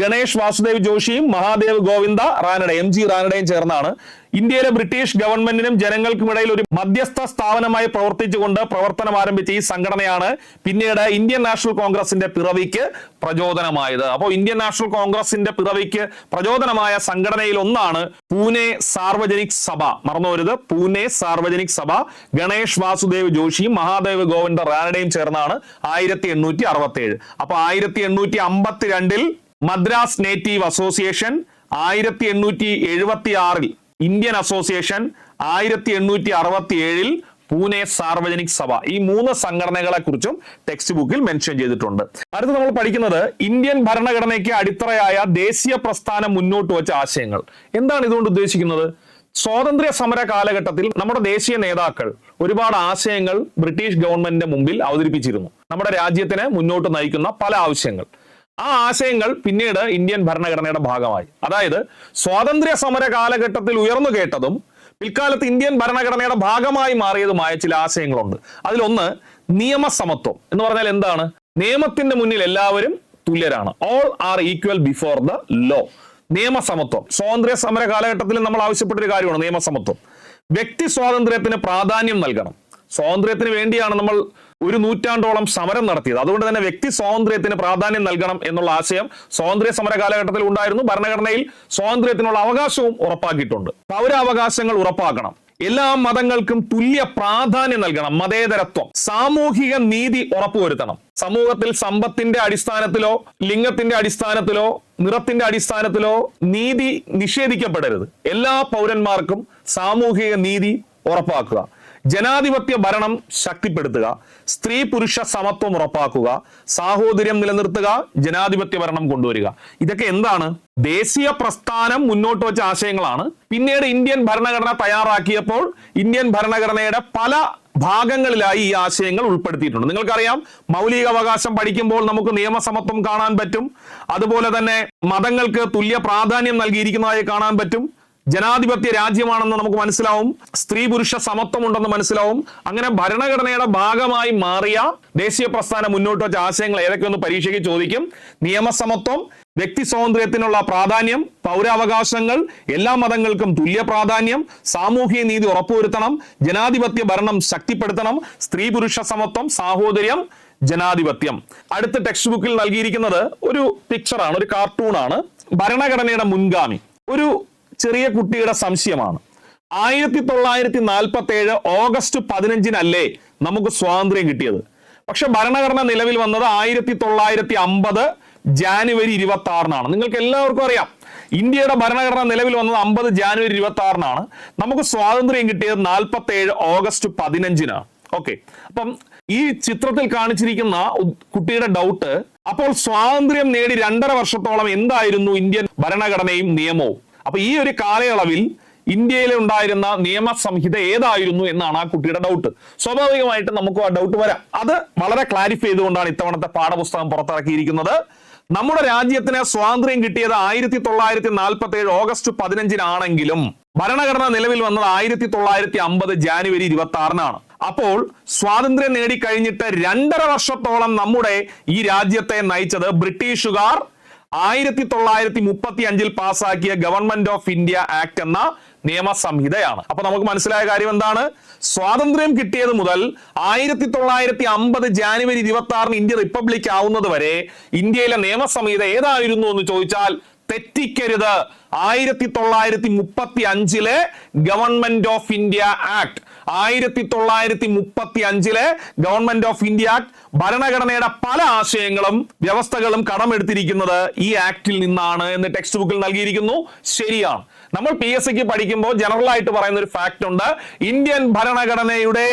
ഗണേഷ് വാസുദേവ് ജോഷിയും മഹാദേവ് ഗോവിന്ദ റാനഡ എം ജി റാനഡയും ചേർന്നാണ്. ഇന്ത്യയിലെ ബ്രിട്ടീഷ് ഗവൺമെന്റിനും ജനങ്ങൾക്കും ഇടയിൽ ഒരു മധ്യസ്ഥ സ്ഥാപനമായി പ്രവർത്തിച്ചുകൊണ്ട് പ്രവർത്തനം ആരംഭിച്ച ഈ സംഘടനയാണ് പിന്നീട് ഇന്ത്യൻ നാഷണൽ കോൺഗ്രസിന്റെ പിറവിക്ക് പ്രചോദനമായത്. അപ്പോൾ ഇന്ത്യൻ നാഷണൽ കോൺഗ്രസിന്റെ പിറവിക്ക് പ്രചോദനമായ സംഘടനയിൽ ഒന്നാണ് പൂനെ സാർവജനിക് സഭ. മറന്നുവരുത് പൂനെ സാർവജനിക് സഭ. ഗണേഷ് വാസുദേവ് ജോഷിയും മഹാദേവ് ഗോവിന്ദ റാനഡയും ചേർന്നാണ് ആയിരത്തി എണ്ണൂറ്റി അറുപത്തി ഏഴ് അപ്പൊ ആയിരത്തി എണ്ണൂറ്റി അമ്പത്തിരണ്ടിൽ മദ്രാസ് നേറ്റീവ് അസോസിയേഷൻ ആയിരത്തി എണ്ണൂറ്റി എഴുപത്തി ആറിൽ ഇന്ത്യൻ അസോസിയേഷൻ ആയിരത്തി എണ്ണൂറ്റി അറുപത്തി ഏഴിൽ പൂനെ സാർവജനിക് സഭ. ഈ മൂന്ന് സംഘടനകളെ കുറിച്ചും ടെക്സ്റ്റ് ബുക്കിൽ മെൻഷൻ ചെയ്തിട്ടുണ്ട്. അടുത്ത് നമ്മൾ പഠിക്കുന്നത് ഇന്ത്യൻ ഭരണഘടനയ്ക്ക് അടിത്തറയായ ദേശീയ പ്രസ്ഥാനം മുന്നോട്ട് വെച്ച ആശയങ്ങൾ. എന്താണ് ഇതുകൊണ്ട് ഉദ്ദേശിക്കുന്നത്? സ്വാതന്ത്ര്യ സമര കാലഘട്ടത്തിൽ നമ്മുടെ ദേശീയ നേതാക്കൾ ഒരുപാട് ആശയങ്ങൾ ബ്രിട്ടീഷ് ഗവൺമെന്റിന്റെ മുമ്പിൽ അവതരിപ്പിച്ചിരുന്നു. നമ്മുടെ രാജ്യത്തിന് മുന്നോട്ട് നയിക്കുന്ന പല ആവശ്യങ്ങൾ. ആ ആശയങ്ങൾ പിന്നീട് ഇന്ത്യൻ ഭരണഘടനയുടെ ഭാഗമായി. അതായത് സ്വാതന്ത്ര്യ സമര കാലഘട്ടത്തിൽ ഉയർന്നു കേട്ടതും പിൽക്കാലത്ത് ഇന്ത്യൻ ഭരണഘടനയുടെ ഭാഗമായി മാറിയതുമായ ചില ആശയങ്ങളുണ്ട്. അതിലൊന്ന് നിയമസമത്വം എന്ന് പറഞ്ഞാൽ എന്താണ്? നിയമത്തിന്റെ മുന്നിൽ എല്ലാവരും തുല്യരാണ്. All are equal before the law നിയമസമത്വം. സ്വാതന്ത്ര്യ സമര കാലഘട്ടത്തിൽ നമ്മൾ ആവശ്യപ്പെട്ടൊരു കാര്യമാണ് നിയമസമത്വം. വ്യക്തി സ്വാതന്ത്ര്യത്തിന് പ്രാധാന്യം നൽകണം. സ്വാതന്ത്ര്യത്തിന് വേണ്ടിയാണ് നമ്മൾ ഒരു നൂറ്റാണ്ടോളം സമരം നടത്തിയത്. അതുകൊണ്ട് തന്നെ വ്യക്തി സ്വാതന്ത്ര്യത്തിന് പ്രാധാന്യം നൽകണം എന്നുള്ള ആശയം സ്വാതന്ത്ര്യ സമര കാലഘട്ടത്തിൽ ഉണ്ടായിരുന്നു. ഭരണഘടനയിൽ സ്വാതന്ത്ര്യത്തിനുള്ള അവകാശവും ഉറപ്പാക്കിയിട്ടുണ്ട്. പൗരാവകാശങ്ങൾ ഉറപ്പാക്കണം. എല്ലാ മതങ്ങൾക്കും തുല്യ പ്രാധാന്യം നൽകണം. മതേതരത്വം. സാമൂഹിക നീതി ഉറപ്പുവരുത്തണം. സമൂഹത്തിൽ സമ്പത്തിന്റെ അടിസ്ഥാനത്തിലോ ലിംഗത്തിന്റെ അടിസ്ഥാനത്തിലോ നിറത്തിന്റെ അടിസ്ഥാനത്തിലോ നീതി നിഷേധിക്കപ്പെടരുത്. എല്ലാ പൗരന്മാർക്കും സാമൂഹിക നീതി ഉറപ്പാക്കുക. ജനാധിപത്യ ഭരണം ശക്തിപ്പെടുത്തുക സ്ത്രീ പുരുഷ സമത്വം ഉറപ്പാക്കുക സാഹോദര്യം നിലനിർത്തുക ജനാധിപത്യ ഭരണം കൊണ്ടുവരിക. ഇതൊക്കെ എന്താണ്? ദേശീയ പ്രസ്ഥാനം മുന്നോട്ട് വെച്ച ആശയങ്ങളാണ്. പിന്നീട് ഇന്ത്യൻ ഭരണഘടന തയ്യാറാക്കിയപ്പോൾ ഇന്ത്യൻ ഭരണഘടനയുടെ പല ഭാഗങ്ങളിലായി ഈ ആശയങ്ങൾ ഉൾപ്പെടുത്തിയിട്ടുണ്ട്. നിങ്ങൾക്കറിയാം മൗലികാവകാശം പഠിക്കുമ്പോൾ നമുക്ക് നിയമസമത്വം കാണാൻ പറ്റും. അതുപോലെ തന്നെ മതങ്ങൾക്ക് തുല്യ പ്രാധാന്യം നൽകിയിരിക്കുന്നതായി കാണാൻ പറ്റും. ജനാധിപത്യ രാജ്യമാണെന്ന് നമുക്ക് മനസ്സിലാവും. സ്ത്രീ പുരുഷ സമത്വം ഉണ്ടെന്ന് മനസ്സിലാവും. അങ്ങനെ ഭരണഘടനയുടെ ഭാഗമായി മാറിയ ദേശീയ പ്രസ്ഥാനം മുന്നോട്ട് വെച്ച ആശയങ്ങൾ ഏതൊക്കെയൊന്ന് പരീക്ഷയ്ക്ക് ചോദിക്കും. നിയമസമത്വം വ്യക്തി സ്വാതന്ത്ര്യത്തിനുള്ള പ്രാധാന്യം പൗരാവകാശങ്ങൾ എല്ലാ മതങ്ങൾക്കും തുല്യ പ്രാധാന്യം സാമൂഹിക നീതി ഉറപ്പുവരുത്തണം ജനാധിപത്യ ഭരണം ശക്തിപ്പെടുത്തണം സ്ത്രീ പുരുഷ സമത്വം സാഹോദര്യം ജനാധിപത്യം. അടുത്ത ടെക്സ്റ്റ് ബുക്കിൽ നൽകിയിരിക്കുന്നത് ഒരു പിക്ചറാണ് ഒരു കാർട്ടൂണാണ് ഭരണഘടനയുടെ മുൻഗാമി. ഒരു ചെറിയ കുട്ടിയുടെ സംശയമാണ്. ആയിരത്തി തൊള്ളായിരത്തി നാൽപ്പത്തി ഏഴ് ഓഗസ്റ്റ് പതിനഞ്ചിനല്ലേ നമുക്ക് സ്വാതന്ത്ര്യം കിട്ടിയത്. പക്ഷെ ഭരണഘടന നിലവിൽ വന്നത് ആയിരത്തി തൊള്ളായിരത്തി അമ്പത് ജാനുവരി ഇരുപത്തി ആറിനാണ് നിങ്ങൾക്ക് എല്ലാവർക്കും അറിയാം. ഇന്ത്യയുടെ ഭരണഘടന നിലവിൽ വന്നത് അമ്പത് ജാനുവരി ഇരുപത്തി ആറിനാണ് നമുക്ക് സ്വാതന്ത്ര്യം കിട്ടിയത് നാൽപ്പത്തി ഏഴ് ഓഗസ്റ്റ് പതിനഞ്ചിനാണ്. ഓക്കെ. അപ്പം ഈ ചിത്രത്തിൽ കാണിച്ചിരിക്കുന്ന കുട്ടിയുടെ ഡൗട്ട് അപ്പോൾ സ്വാതന്ത്ര്യം നേടി രണ്ടര വർഷത്തോളം എന്തായിരുന്നു ഇന്ത്യൻ ഭരണഘടനയും നിയമവും? അപ്പൊ ഈ ഒരു കാലയളവിൽ ഇന്ത്യയിൽ ഉണ്ടായിരുന്ന നിയമ സംഹിത ഏതായിരുന്നു എന്നാണ് ആ കുട്ടിയുടെ ഡൗട്ട് സ്വാഭാവികമായിട്ട് നമുക്ക് ആ ഡൗട്ട് വരാം. അത് വളരെ ക്ലാരിഫൈ ചെയ്തുകൊണ്ടാണ് ഇത്തവണത്തെ പാഠപുസ്തകം പുറത്തിറക്കിയിരിക്കുന്നത്. നമ്മുടെ രാജ്യത്തിന് സ്വാതന്ത്ര്യം കിട്ടിയത് ആയിരത്തി തൊള്ളായിരത്തി നാൽപ്പത്തി ഏഴ് ഓഗസ്റ്റ് പതിനഞ്ചിനാണെങ്കിലും ഭരണഘടന നിലവിൽ വന്നത് ആയിരത്തി തൊള്ളായിരത്തി അമ്പത് ജാനുവരി ഇരുപത്തി ആറിനാണ് അപ്പോൾ സ്വാതന്ത്ര്യം നേടിക്കഴിഞ്ഞിട്ട് രണ്ടര വർഷത്തോളം നമ്മുടെ ഈ രാജ്യത്തെ നയിച്ചത് ബ്രിട്ടീഷുകാർ ആയിരത്തി തൊള്ളായിരത്തി മുപ്പത്തി അഞ്ചിൽ പാസാക്കിയ ഗവൺമെന്റ് ഓഫ് ഇന്ത്യ ആക്ട് എന്ന നിയമസംഹിതയാണ്. അപ്പൊ നമുക്ക് മനസ്സിലായ കാര്യം എന്താണ്? സ്വാതന്ത്ര്യം കിട്ടിയത് മുതൽ ആയിരത്തി തൊള്ളായിരത്തി അമ്പത് ജാനുവരി ഇരുപത്തി ആറിന് ഇന്ത്യ റിപ്പബ്ലിക് ആവുന്നത് വരെ ഇന്ത്യയിലെ നിയമസംഹിത ഏതായിരുന്നു എന്ന് ചോദിച്ചാൽ തെറ്റിക്കരുത്. ആയിരത്തി തൊള്ളായിരത്തി മുപ്പത്തി അഞ്ചിലെ ഗവൺമെന്റ് ഓഫ് ഇന്ത്യ ആക്ട്. ആയിരത്തി തൊള്ളായിരത്തി മുപ്പത്തി അഞ്ചിലെ ഗവൺമെന്റ് ഓഫ് ഇന്ത്യ ആക്ട് ഭരണഘടനയുടെ പല ആശയങ്ങളും വ്യവസ്ഥകളും കടമെടുത്തിരിക്കുന്നത് ഈ ആക്ടിൽ നിന്നാണ് എന്ന് ടെക്സ്റ്റ് ബുക്കിൽ നൽകിയിരിക്കുന്നു. ശരിയാണ്. നമ്മൾ പി എസ് സിക്ക് പഠിക്കുമ്പോൾ ജനറൽ ആയിട്ട് പറയുന്ന ഒരു ഫാക്ട് ഉണ്ട്. ഇന്ത്യൻ ഭരണഘടനയുടെ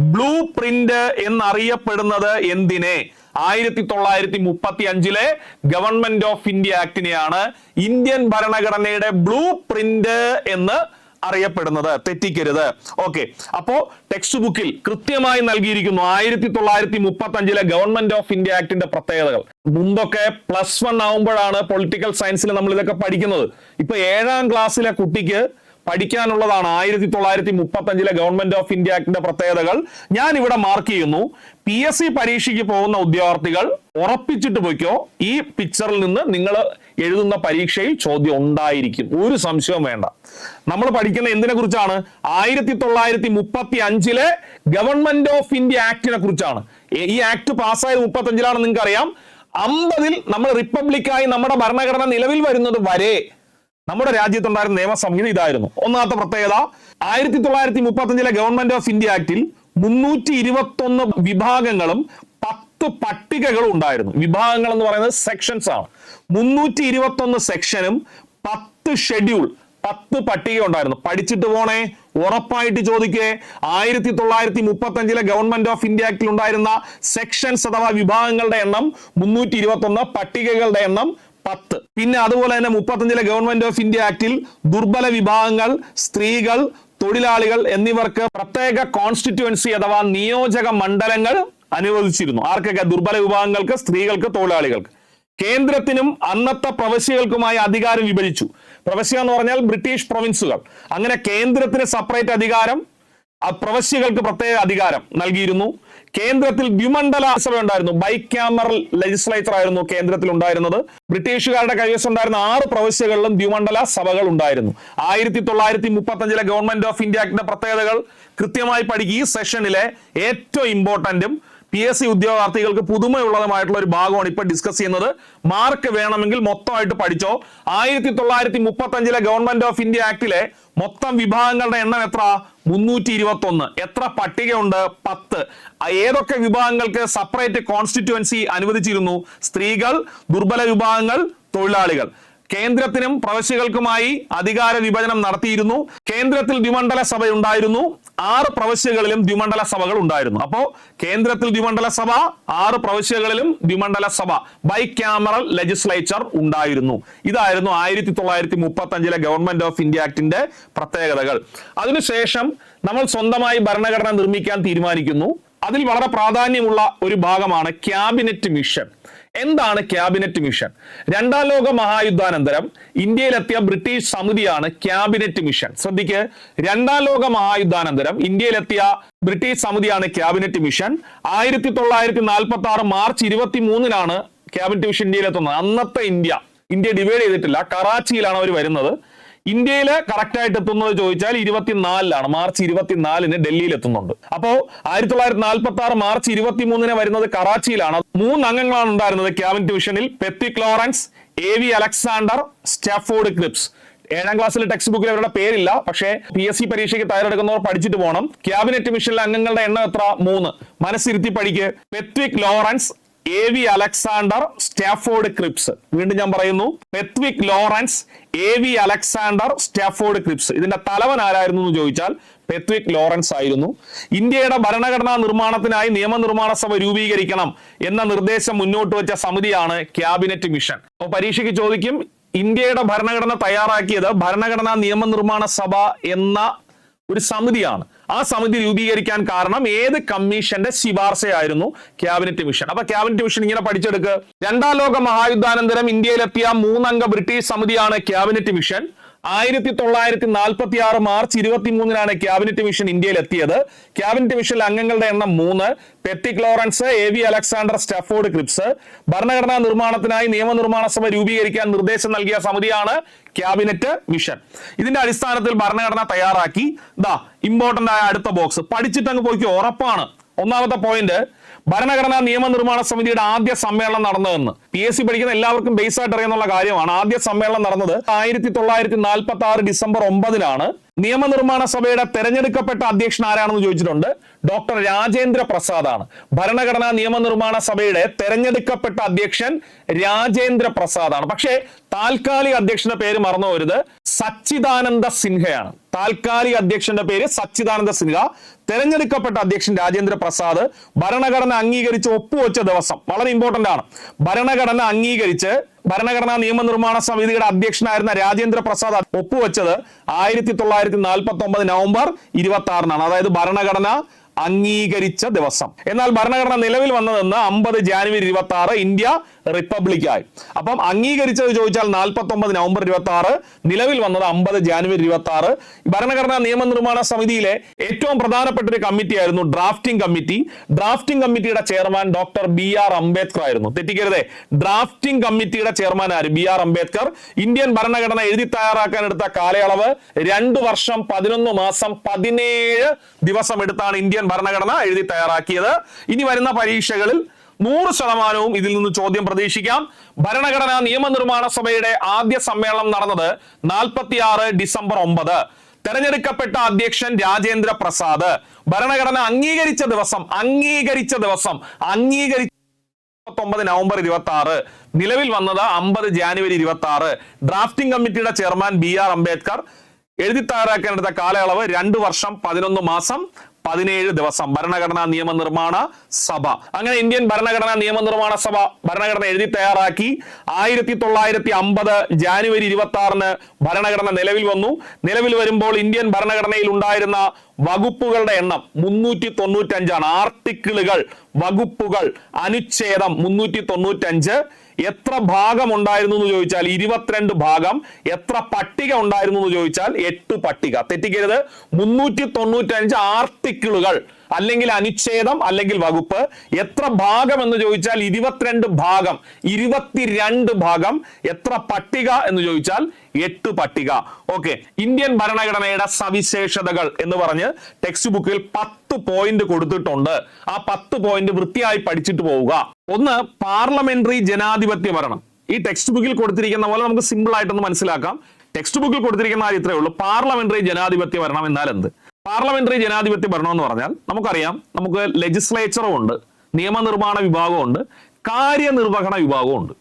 ബ്ലൂ പ്രിന്റ് എന്നറിയപ്പെടുന്നത് എന്തിനെ? ആയിരത്തി തൊള്ളായിരത്തി മുപ്പത്തി അഞ്ചിലെ ഗവൺമെന്റ് ഓഫ് ഇന്ത്യ ആക്ടിനെയാണ് ഇന്ത്യൻ ഭരണഘടനയുടെ ബ്ലൂ പ്രിന്റ് എന്ന് അറിയപ്പെടുന്നത്. തെറ്റിക്കരുത്. ഓക്കെ അപ്പോ ടെക്സ്റ്റ് ബുക്കിൽ കൃത്യമായി നൽകിയിരിക്കുന്നു ആയിരത്തി തൊള്ളായിരത്തി മുപ്പത്തി അഞ്ചിലെ ഗവൺമെന്റ് ഓഫ് ഇന്ത്യ ആക്ടിന്റെ പ്രത്യേകതകൾ. മുമ്പൊക്കെ പ്ലസ് വൺ ആവുമ്പോഴാണ് പൊളിറ്റിക്കൽ സയൻസിൽ നമ്മൾ ഇതൊക്കെ പഠിക്കുന്നത്. ഇപ്പൊ ഏഴാം ക്ലാസ്സിലെ കുട്ടിക്ക് പഠിക്കാനുള്ളതാണ് ആയിരത്തി തൊള്ളായിരത്തി മുപ്പത്തി അഞ്ചിലെ ഗവൺമെന്റ് ഓഫ് ഇന്ത്യ ആക്ടിന്റെ പ്രത്യേകതകൾ. ഞാൻ ഇവിടെ മാർക്ക് ചെയ്യുന്നു. പി എസ് സി പരീക്ഷയ്ക്ക് പോകുന്ന ഉദ്യോഗാർത്ഥികൾ ഉറപ്പിച്ചിട്ട് പോയിക്കോ. ഈ പിക്ചറിൽ നിന്ന് നിങ്ങൾ എഴുതുന്ന പരീക്ഷയിൽ ചോദ്യം ഉണ്ടായിരിക്കും. ഒരു സംശയവും വേണ്ട. നമ്മൾ പഠിക്കുന്ന എന്തിനെ കുറിച്ചാണ്? ആയിരത്തി തൊള്ളായിരത്തി മുപ്പത്തി അഞ്ചിലെ ഗവൺമെന്റ് ഓഫ് ഇന്ത്യ ആക്ടിനെ കുറിച്ചാണ്. ഈ- ആക്ട് പാസ്സായത് മുപ്പത്തി അഞ്ചിലാണെന്ന് നിങ്ങൾക്ക് അറിയാം അമ്പതിൽ നമ്മൾ റിപ്പബ്ലിക്കായി നമ്മുടെ ഭരണഘടന നിലവിൽ വരുന്നത് വരെ നമ്മുടെ രാജ്യത്തുണ്ടായിരുന്ന നിയമസംഹിത ഇതായിരുന്നു. ഒന്നാമത്തെ പ്രത്യേകത ആയിരത്തി തൊള്ളായിരത്തി മുപ്പത്തി അഞ്ചിലെ ഗവൺമെന്റ് ഓഫ് ഇന്ത്യ ആക്ടിൽ മുന്നൂറ്റി ഇരുപത്തി ഒന്ന് വിഭാഗങ്ങളും പത്ത് പട്ടികകളും ഉണ്ടായിരുന്നു. വിഭാഗങ്ങൾ എന്ന് പറയുന്നത് സെക്ഷൻസ് ആണ്. മുന്നൂറ്റി ഇരുപത്തി ഒന്ന് സെക്ഷനും പത്ത് ഷെഡ്യൂൾ പത്ത് പട്ടിക ഉണ്ടായിരുന്നു. പഠിച്ചിട്ട് പോണേ ഉറപ്പായിട്ട് ചോദിക്കേ ആയിരത്തി തൊള്ളായിരത്തി മുപ്പത്തി അഞ്ചിലെ ഗവൺമെന്റ് ഓഫ് ഇന്ത്യ ആക്ടിൽ ഉണ്ടായിരുന്ന സെക്ഷൻസ് അഥവാ വിഭാഗങ്ങളുടെ എണ്ണം മുന്നൂറ്റി ഇരുപത്തി ഒന്ന് പട്ടികകളുടെ എണ്ണം പത്ത്. പിന്നെ അതുപോലെ തന്നെ മുപ്പത്തഞ്ചിലെ ഗവൺമെന്റ് ഓഫ് ഇന്ത്യ ആക്ടിൽ ദുർബല വിഭാഗങ്ങൾ സ്ത്രീകൾ തൊഴിലാളികൾ എന്നിവർക്ക് പ്രത്യേക കോൺസ്റ്റിറ്റ്യുവൻസി അഥവാ നിയോജക മണ്ഡലങ്ങൾ അനുവദിച്ചിരുന്നു. ആർക്കൊക്കെ? ദുർബല വിഭാഗങ്ങൾക്ക് സ്ത്രീകൾക്ക് തൊഴിലാളികൾക്ക്. കേന്ദ്രത്തിനും അന്നത്തെ പ്രവശ്യകൾക്കുമായി അധികാരം വിഭജിച്ചു. പ്രവശ്യ എന്ന് പറഞ്ഞാൽ ബ്രിട്ടീഷ് പ്രൊവിൻസുകൾ അങ്ങനെ കേന്ദ്രത്തിന് സെപ്പറേറ്റ് അധികാരം പ്രവശ്യകൾക്ക് പ്രത്യേക അധികാരം നൽകിയിരുന്നു. കേന്ദ്രത്തിൽ ദ്വിമണ്ഡല സഭ ഉണ്ടായിരുന്നു ബൈക്യാമറൽ ലെജിസ്ലേച്ചർ ആയിരുന്നു കേന്ദ്രത്തിൽ ഉണ്ടായിരുന്നത്. ബ്രിട്ടീഷുകാരുടെ കൈവശം ഉണ്ടായിരുന്ന ആറ് പ്രവശ്യകളിലും ദ്വിമണ്ഡല സഭകൾ ഉണ്ടായിരുന്നു. ആയിരത്തി തൊള്ളായിരത്തി മുപ്പത്തി അഞ്ചിലെ ഗവൺമെന്റ് ഓഫ് ഇന്ത്യ ആക്ടിന്റെ പ്രത്യേകതകൾ കൃത്യമായി പഠിക്കുക. ഈ സെഷനിലെ ഏറ്റവും ഇമ്പോർട്ടന്റും പി എസ് സി ഉദ്യോഗാർത്ഥികൾക്ക് പുതുമയുള്ളതുമായിട്ടുള്ള ഒരു ഭാഗമാണ് ഇപ്പൊ ഡിസ്കസ് ചെയ്യുന്നത്. മാർക്ക് വേണമെങ്കിൽ മൊത്തമായിട്ട് പഠിച്ചോ. ആയിരത്തി തൊള്ളായിരത്തി മുപ്പത്തി അഞ്ചിലെ ഗവൺമെന്റ് ഓഫ് ഇന്ത്യ ആക്ടിലെ മൊത്തം വിഭാഗങ്ങളുടെ എണ്ണം എത്ര? മുന്നൂറ്റി ഇരുപത്തി ഒന്ന് എത്ര പട്ടികയുണ്ട്? പത്ത്. ഏതൊക്കെ വിഭാഗങ്ങൾക്ക് സെപ്പറേറ്റ് കോൺസ്റ്റിറ്റ്യുവൻസി അനുവദിച്ചിരുന്നു? സ്ത്രീകൾ ദുർബല വിഭാഗങ്ങൾ തൊഴിലാളികൾ. കേന്ദ്രത്തിനും പ്രവശ്യകൾക്കുമായി അധികാര വിഭജനം നടത്തിയിരുന്നു. കേന്ദ്രത്തിൽ ദ്വിമണ്ഡല സഭ ഉണ്ടായിരുന്നു ആറ് പ്രവശ്യകളിലും ദ്വിമണ്ഡല സഭകൾ ഉണ്ടായിരുന്നു. അപ്പോ കേന്ദ്രത്തിൽ ദ്വിമണ്ഡല സഭ ആറ് പ്രവശ്യകളിലും ദ്വിമണ്ഡല സഭ ബൈ ക്യാമറൽ ലെജിസ്ലേച്ചർ ഉണ്ടായിരുന്നു. ഇതായിരുന്നു ആയിരത്തി തൊള്ളായിരത്തി മുപ്പത്തി അഞ്ചിലെ ഗവൺമെന്റ് ഓഫ് ഇന്ത്യ ആക്ടിന്റെ പ്രത്യേകതകൾ. അതിനുശേഷം നമ്മൾ സ്വന്തമായി ഭരണഘടന നിർമ്മിക്കാൻ തീരുമാനിക്കുന്നു. അതിൽ വളരെ പ്രാധാന്യമുള്ള ഒരു ഭാഗമാണ് ക്യാബിനറ്റ് മിഷൻ എന്താണ് ക്യാബിനറ്റ് മിഷൻ? രണ്ടാം ലോക മഹായുദ്ധാനന്തരം ഇന്ത്യയിലെത്തിയ ബ്രിട്ടീഷ് സമിതിയാണ് ക്യാബിനറ്റ് മിഷൻ. ശ്രദ്ധിക്ക് രണ്ടാം ലോക മഹായുദ്ധാനന്തരം ഇന്ത്യയിലെത്തിയ ബ്രിട്ടീഷ് സമിതിയാണ് ക്യാബിനറ്റ് മിഷൻ. ആയിരത്തി തൊള്ളായിരത്തി നാൽപ്പത്തി ആറ് മാർച്ച് ഇരുപത്തി മൂന്നിനാണ് ക്യാബിനറ്റ് മിഷൻ ഇന്ത്യയിലെത്തുന്നത്. അന്നത്തെ ഇന്ത്യ ഇന്ത്യ ഡിവൈഡ് ചെയ്തിട്ടില്ല. കറാച്ചിയിലാണ് അവർ വരുന്നത്. ഇന്ത്യയിൽ കറക്റ്റ് ആയിട്ട് എത്തുന്നത് ചോദിച്ചാൽ ഇരുപത്തിനാലിലാണ്. മാർച്ച് ഇരുപത്തിനാലിന് ഡൽഹിയിൽ എത്തുന്നുണ്ട്. അപ്പോ ആയിരത്തി തൊള്ളായിരത്തി നാൽപ്പത്തി ആറ് മാർച്ച് ഇരുപത്തി മൂന്നിന് വരുന്നത് കറാച്ചിയിലാണ്. മൂന്ന് അംഗങ്ങളാണ് ഉണ്ടായിരുന്നത് ക്യാബിനറ്റ് മിഷനിൽ Pethick Lawrence A V Alexander Stafford Cripps. ഏഴാം ക്ലാസ്സിലെ ടെക്സ്റ്റ് ബുക്കിൽ അവരുടെ പേരില്ല. പക്ഷേ പി എസ് സി പരീക്ഷയ്ക്ക് തയ്യാറെടുക്കുന്നവർ പഠിച്ചിട്ട് പോകണം ക്യാബിനറ്റ് മിഷനിലെ അംഗങ്ങളുടെ എണ്ണം എത്ര? മൂന്ന്. മനസ്സിരുത്തി പഠിക്ക്. Pethick Lawrence A V Alexander Stafford Cripps. വീണ്ടും ഞാൻ പറയുന്നു Pethick Lawrence A V Alexander Stafford Cripps. ഇതിന്റെ തലവൻ ആരായിരുന്നു എന്ന് ചോദിച്ചാൽ പെത്വിക് ലോറൻസ് ആയിരുന്നു. ഇന്ത്യയുടെ ഭരണഘടനാ നിർമ്മാണത്തിനായി നിയമനിർമ്മാണ സഭ രൂപീകരിക്കണം എന്ന നിർദ്ദേശം മുന്നോട്ട് വെച്ച സമിതിയാണ് ക്യാബിനറ്റ് മിഷൻ. അപ്പോൾ പരീക്ഷയ്ക്ക് ചോദിക്കും ഇന്ത്യയുടെ ഭരണഘടന തയ്യാറാക്കിയത് ഭരണഘടനാ നിയമനിർമ്മാണ സഭ എന്ന ഒരു സമിതിയാണ്. ആ സമിതി രൂപീകരിക്കാൻ കാരണം ഏത് കമ്മീഷന്റെ ശിപാർശയായിരുന്നു ക്യാബിനറ്റ് മിഷൻ. അപ്പൊ ക്യാബിനറ്റ് മിഷൻ ഇങ്ങനെ പഠിച്ചെടുക്കുക രണ്ടാം ലോക മഹായുദ്ധാനന്തരം ഇന്ത്യയിലെത്തിയ മൂന്നംഗ ബ്രിട്ടീഷ് സമിതിയാണ് ക്യാബിനറ്റ് മിഷൻ. ആയിരത്തി തൊള്ളായിരത്തി നാൽപ്പത്തി ആറ് മാർച്ച് ഇരുപത്തി മൂന്നിനാണ് ക്യാബിനറ്റ് മിഷൻ ഇന്ത്യയിൽ എത്തിയത് ക്യാബിനറ്റ് മിഷനിൽ അംഗങ്ങളുടെ എണ്ണം മൂന്ന്. Pethick Lawrence A V Alexander Stafford Cripps. ഭരണഘടനാ നിർമ്മാണത്തിനായി നിയമനിർമ്മാണ സഭ രൂപീകരിക്കാൻ നിർദ്ദേശം നൽകിയ സമിതിയാണ് ക്യാബിനറ്റ് മിഷൻ ഇതിന്റെ അടിസ്ഥാനത്തിൽ ഭരണഘടന തയ്യാറാക്കി. ദാ ഇമ്പോർട്ടന്റ് ആയ അടുത്ത ബോക്സ് പഠിച്ചിട്ട് അങ്ങ് പോയിക്കോ ഉറപ്പാണ്. ഒന്നാമത്തെ പോയിന്റ് ഭരണഘടനാ നിയമനിർമ്മാണ സമിതിയുടെ ആദ്യ സമ്മേളനം നടന്നതെന്ന് പി എസ് സി പഠിക്കുന്ന എല്ലാവർക്കും ബേസ് ആയിട്ട് അറിയാനുള്ള കാര്യമാണ്. ആദ്യ സമ്മേളനം നടന്നത് ആയിരത്തി തൊള്ളായിരത്തി നാൽപ്പത്തി ആറ് ഡിസംബർ ഒമ്പതിനാണ്. നിയമനിർമ്മാണ സഭയുടെ തെരഞ്ഞെടുക്കപ്പെട്ട അധ്യക്ഷൻ ആരാണെന്ന് ചോദിച്ചിട്ടുണ്ട്? ഡോക്ടർ രാജേന്ദ്ര പ്രസാദ് ആണ് ഭരണഘടനാ നിയമനിർമ്മാണ സഭയുടെ തെരഞ്ഞെടുക്കപ്പെട്ട അധ്യക്ഷൻ രാജേന്ദ്ര പ്രസാദ് ആണ് പക്ഷേ താൽക്കാലിക അധ്യക്ഷന്റെ പേര് മറന്നു പോരുത് സച്ചിദാനന്ദ സിൻഹയാണ്. താൽക്കാലിക അധ്യക്ഷന്റെ പേര് സച്ചിദാനന്ദ സിൻഹ. തെരഞ്ഞെടുക്കപ്പെട്ട അധ്യക്ഷൻ രാജേന്ദ്ര പ്രസാദ് ഭരണഘടന അംഗീകരിച്ച് ഒപ്പുവെച്ച ദിവസം വളരെ ഇമ്പോർട്ടന്റ് ആണ്. ഭരണഘടന അംഗീകരിച്ച് ഭരണഘടനാ നിയമനിർമ്മാണ സമിതിയുടെ അധ്യക്ഷനായിരുന്ന രാജേന്ദ്ര പ്രസാദ് ഒപ്പുവെച്ചത് ആയിരത്തി തൊള്ളായിരത്തി നാൽപ്പത്തി ഒമ്പത് നവംബർ ഇരുപത്തി ആറിനാണ് അതായത് ഭരണഘടന അംഗീകരിച്ച ദിവസം. എന്നാൽ ഭരണഘടന നിലവിൽ വന്നതെന്ന് അമ്പത് ജാനുവരി ഇരുപത്തി ആറ് ഇന്ത്യ റിപ്പബ്ലിക്കായി. അപ്പം അംഗീകരിച്ചത് ചോദിച്ചാൽ നാൽപ്പത്തി ഒമ്പത് നവംബർ ഇരുപത്തി ആറ് നിലവിൽ വന്നത് അമ്പത് ജാനുവരി ഇരുപത്തി ആറ് ഭരണഘടനാ നിയമനിർമ്മാണ സമിതിയിലെ ഏറ്റവും പ്രധാനപ്പെട്ട ഒരു കമ്മിറ്റി ആയിരുന്നു ഡ്രാഫ്റ്റിംഗ് കമ്മിറ്റി. ഡ്രാഫ്റ്റിംഗ് കമ്മിറ്റിയുടെ chairman doctor B R Ambedkar ആയിരുന്നു. തെറ്റിക്കരുതേ. ഡ്രാഫ്റ്റിംഗ് കമ്മിറ്റിയുടെ ചെയർമാൻ ആര്? B R Ambedkar. ഇന്ത്യൻ ഭരണഘടന എഴുതി തയ്യാറാക്കാൻ എടുത്ത കാലയളവ് രണ്ടു വർഷം പതിനൊന്ന് മാസം പതിനേഴ് ദിവസം എടുത്താണ് ഇന്ത്യൻ ഭരണഘടന എഴുതി തയ്യാറാക്കിയത്. ഇനി വരുന്ന പരീക്ഷകളിൽ നൂറ് ശതമാനവും ഇതിൽ നിന്ന് ചോദ്യം പ്രതീക്ഷിക്കാം. ഭരണഘടനാ നിയമനിർമ്മാണ സഭയുടെ ആദ്യ സമ്മേളനം നടന്നത് നാൽപ്പത്തിയാറ് ഡിസംബർ ഒമ്പത്. തെരഞ്ഞെടുക്കപ്പെട്ട അധ്യക്ഷൻ രാജേന്ദ്ര പ്രസാദ്. ഭരണഘടന അംഗീകരിച്ച ദിവസം അംഗീകരിച്ച ദിവസം അംഗീകരിച്ച ഒമ്പത് നവംബർ ഇരുപത്തി ആറ് നിലവിൽ വന്നത് അമ്പത് ജാനുവരി ഇരുപത്തി ആറ് ഡ്രാഫ്റ്റിംഗ് കമ്മിറ്റിയുടെ ചെയർമാൻ ബി ആർ അംബേദ്കർ. എഴുതി തയ്യാറാക്കേണ്ട കാലയളവ് രണ്ടു വർഷം പതിനൊന്ന് മാസം. പതിനേഴ് ദിവസം ഭരണഘടനാ നിയമനിർമ്മാണ സഭ. അങ്ങനെ ഇന്ത്യൻ ഭരണഘടനാ നിയമനിർമ്മാണ സഭ ഭരണഘടന എഴുതി തയ്യാറാക്കി. ആയിരത്തി തൊള്ളായിരത്തി അമ്പത് ജാനുവരി ഇരുപത്തി ആറിന് ഭരണഘടന നിലവിൽ വന്നു. നിലവിൽ വരുമ്പോൾ ഇന്ത്യൻ ഭരണഘടനയിൽ ഉണ്ടായിരുന്ന വകുപ്പുകളുടെ എണ്ണം മുന്നൂറ്റി തൊണ്ണൂറ്റഞ്ചാണ്. ആർട്ടിക്കിളുകൾ വകുപ്പുകൾ അനുച്ഛേദം മുന്നൂറ്റി തൊണ്ണൂറ്റഞ്ച്. എത്ര ഭാഗം ഉണ്ടായിരുന്നു എന്ന് ചോദിച്ചാൽ ഇരുപത്തിരണ്ട് ഭാഗം. എത്ര പട്ടിക ഉണ്ടായിരുന്നു എന്ന് ചോദിച്ചാൽ എട്ട് പട്ടിക. തെറ്റിക്കരുത്. മുന്നൂറ്റി തൊണ്ണൂറ്റഞ്ച് ആർട്ടിക്കിളുകൾ അല്ലെങ്കിൽ അനുച്ഛേദം അല്ലെങ്കിൽ വകുപ്പ്. എത്ര ഭാഗം എന്ന് ചോദിച്ചാൽ ഇരുപത്തിരണ്ട് ഭാഗം. ഇരുപത്തിരണ്ട് ഭാഗം. എത്ര പട്ടിക എന്ന് ചോദിച്ചാൽ എട്ട് പട്ടിക. ഓക്കെ. ഇന്ത്യൻ ഭരണഘടനയുടെ സവിശേഷതകൾ എന്ന് പറഞ്ഞ് ടെക്സ്റ്റ് ബുക്കിൽ പത്ത് പോയിന്റ് കൊടുത്തിട്ടുണ്ട്. ആ പത്ത് പോയിന്റ് വൃത്തിയായി പഠിച്ചിട്ട് പോവുക. ഒന്ന് പാർലമെന്ററി ജനാധിപത്യ ഭരണം. ഈ ടെക്സ്റ്റ് ബുക്കിൽ കൊടുത്തിരിക്കുന്ന പോലെ നമുക്ക് സിമ്പിൾ ആയിട്ടൊന്ന് മനസ്സിലാക്കാം. ടെക്സ്റ്റ് ബുക്കിൽ കൊടുത്തിരിക്കുന്ന കാര്യം ഇത്രയേ ഉള്ളൂ. പാർലമെന്ററി ജനാധിപത്യ ഭരണം എന്നാൽ എന്ത്? പാർലമെന്ററി ജനാധിപത്യ ഭരണം എന്ന് പറഞ്ഞാൽ നമുക്കറിയാം നമുക്ക് ലെജിസ്ലേച്ചറും ഉണ്ട് നിയമനിർമ്മാണ വിഭാഗമുണ്ട് കാര്യനിർവഹണ വിഭാഗവും ഉണ്ട്.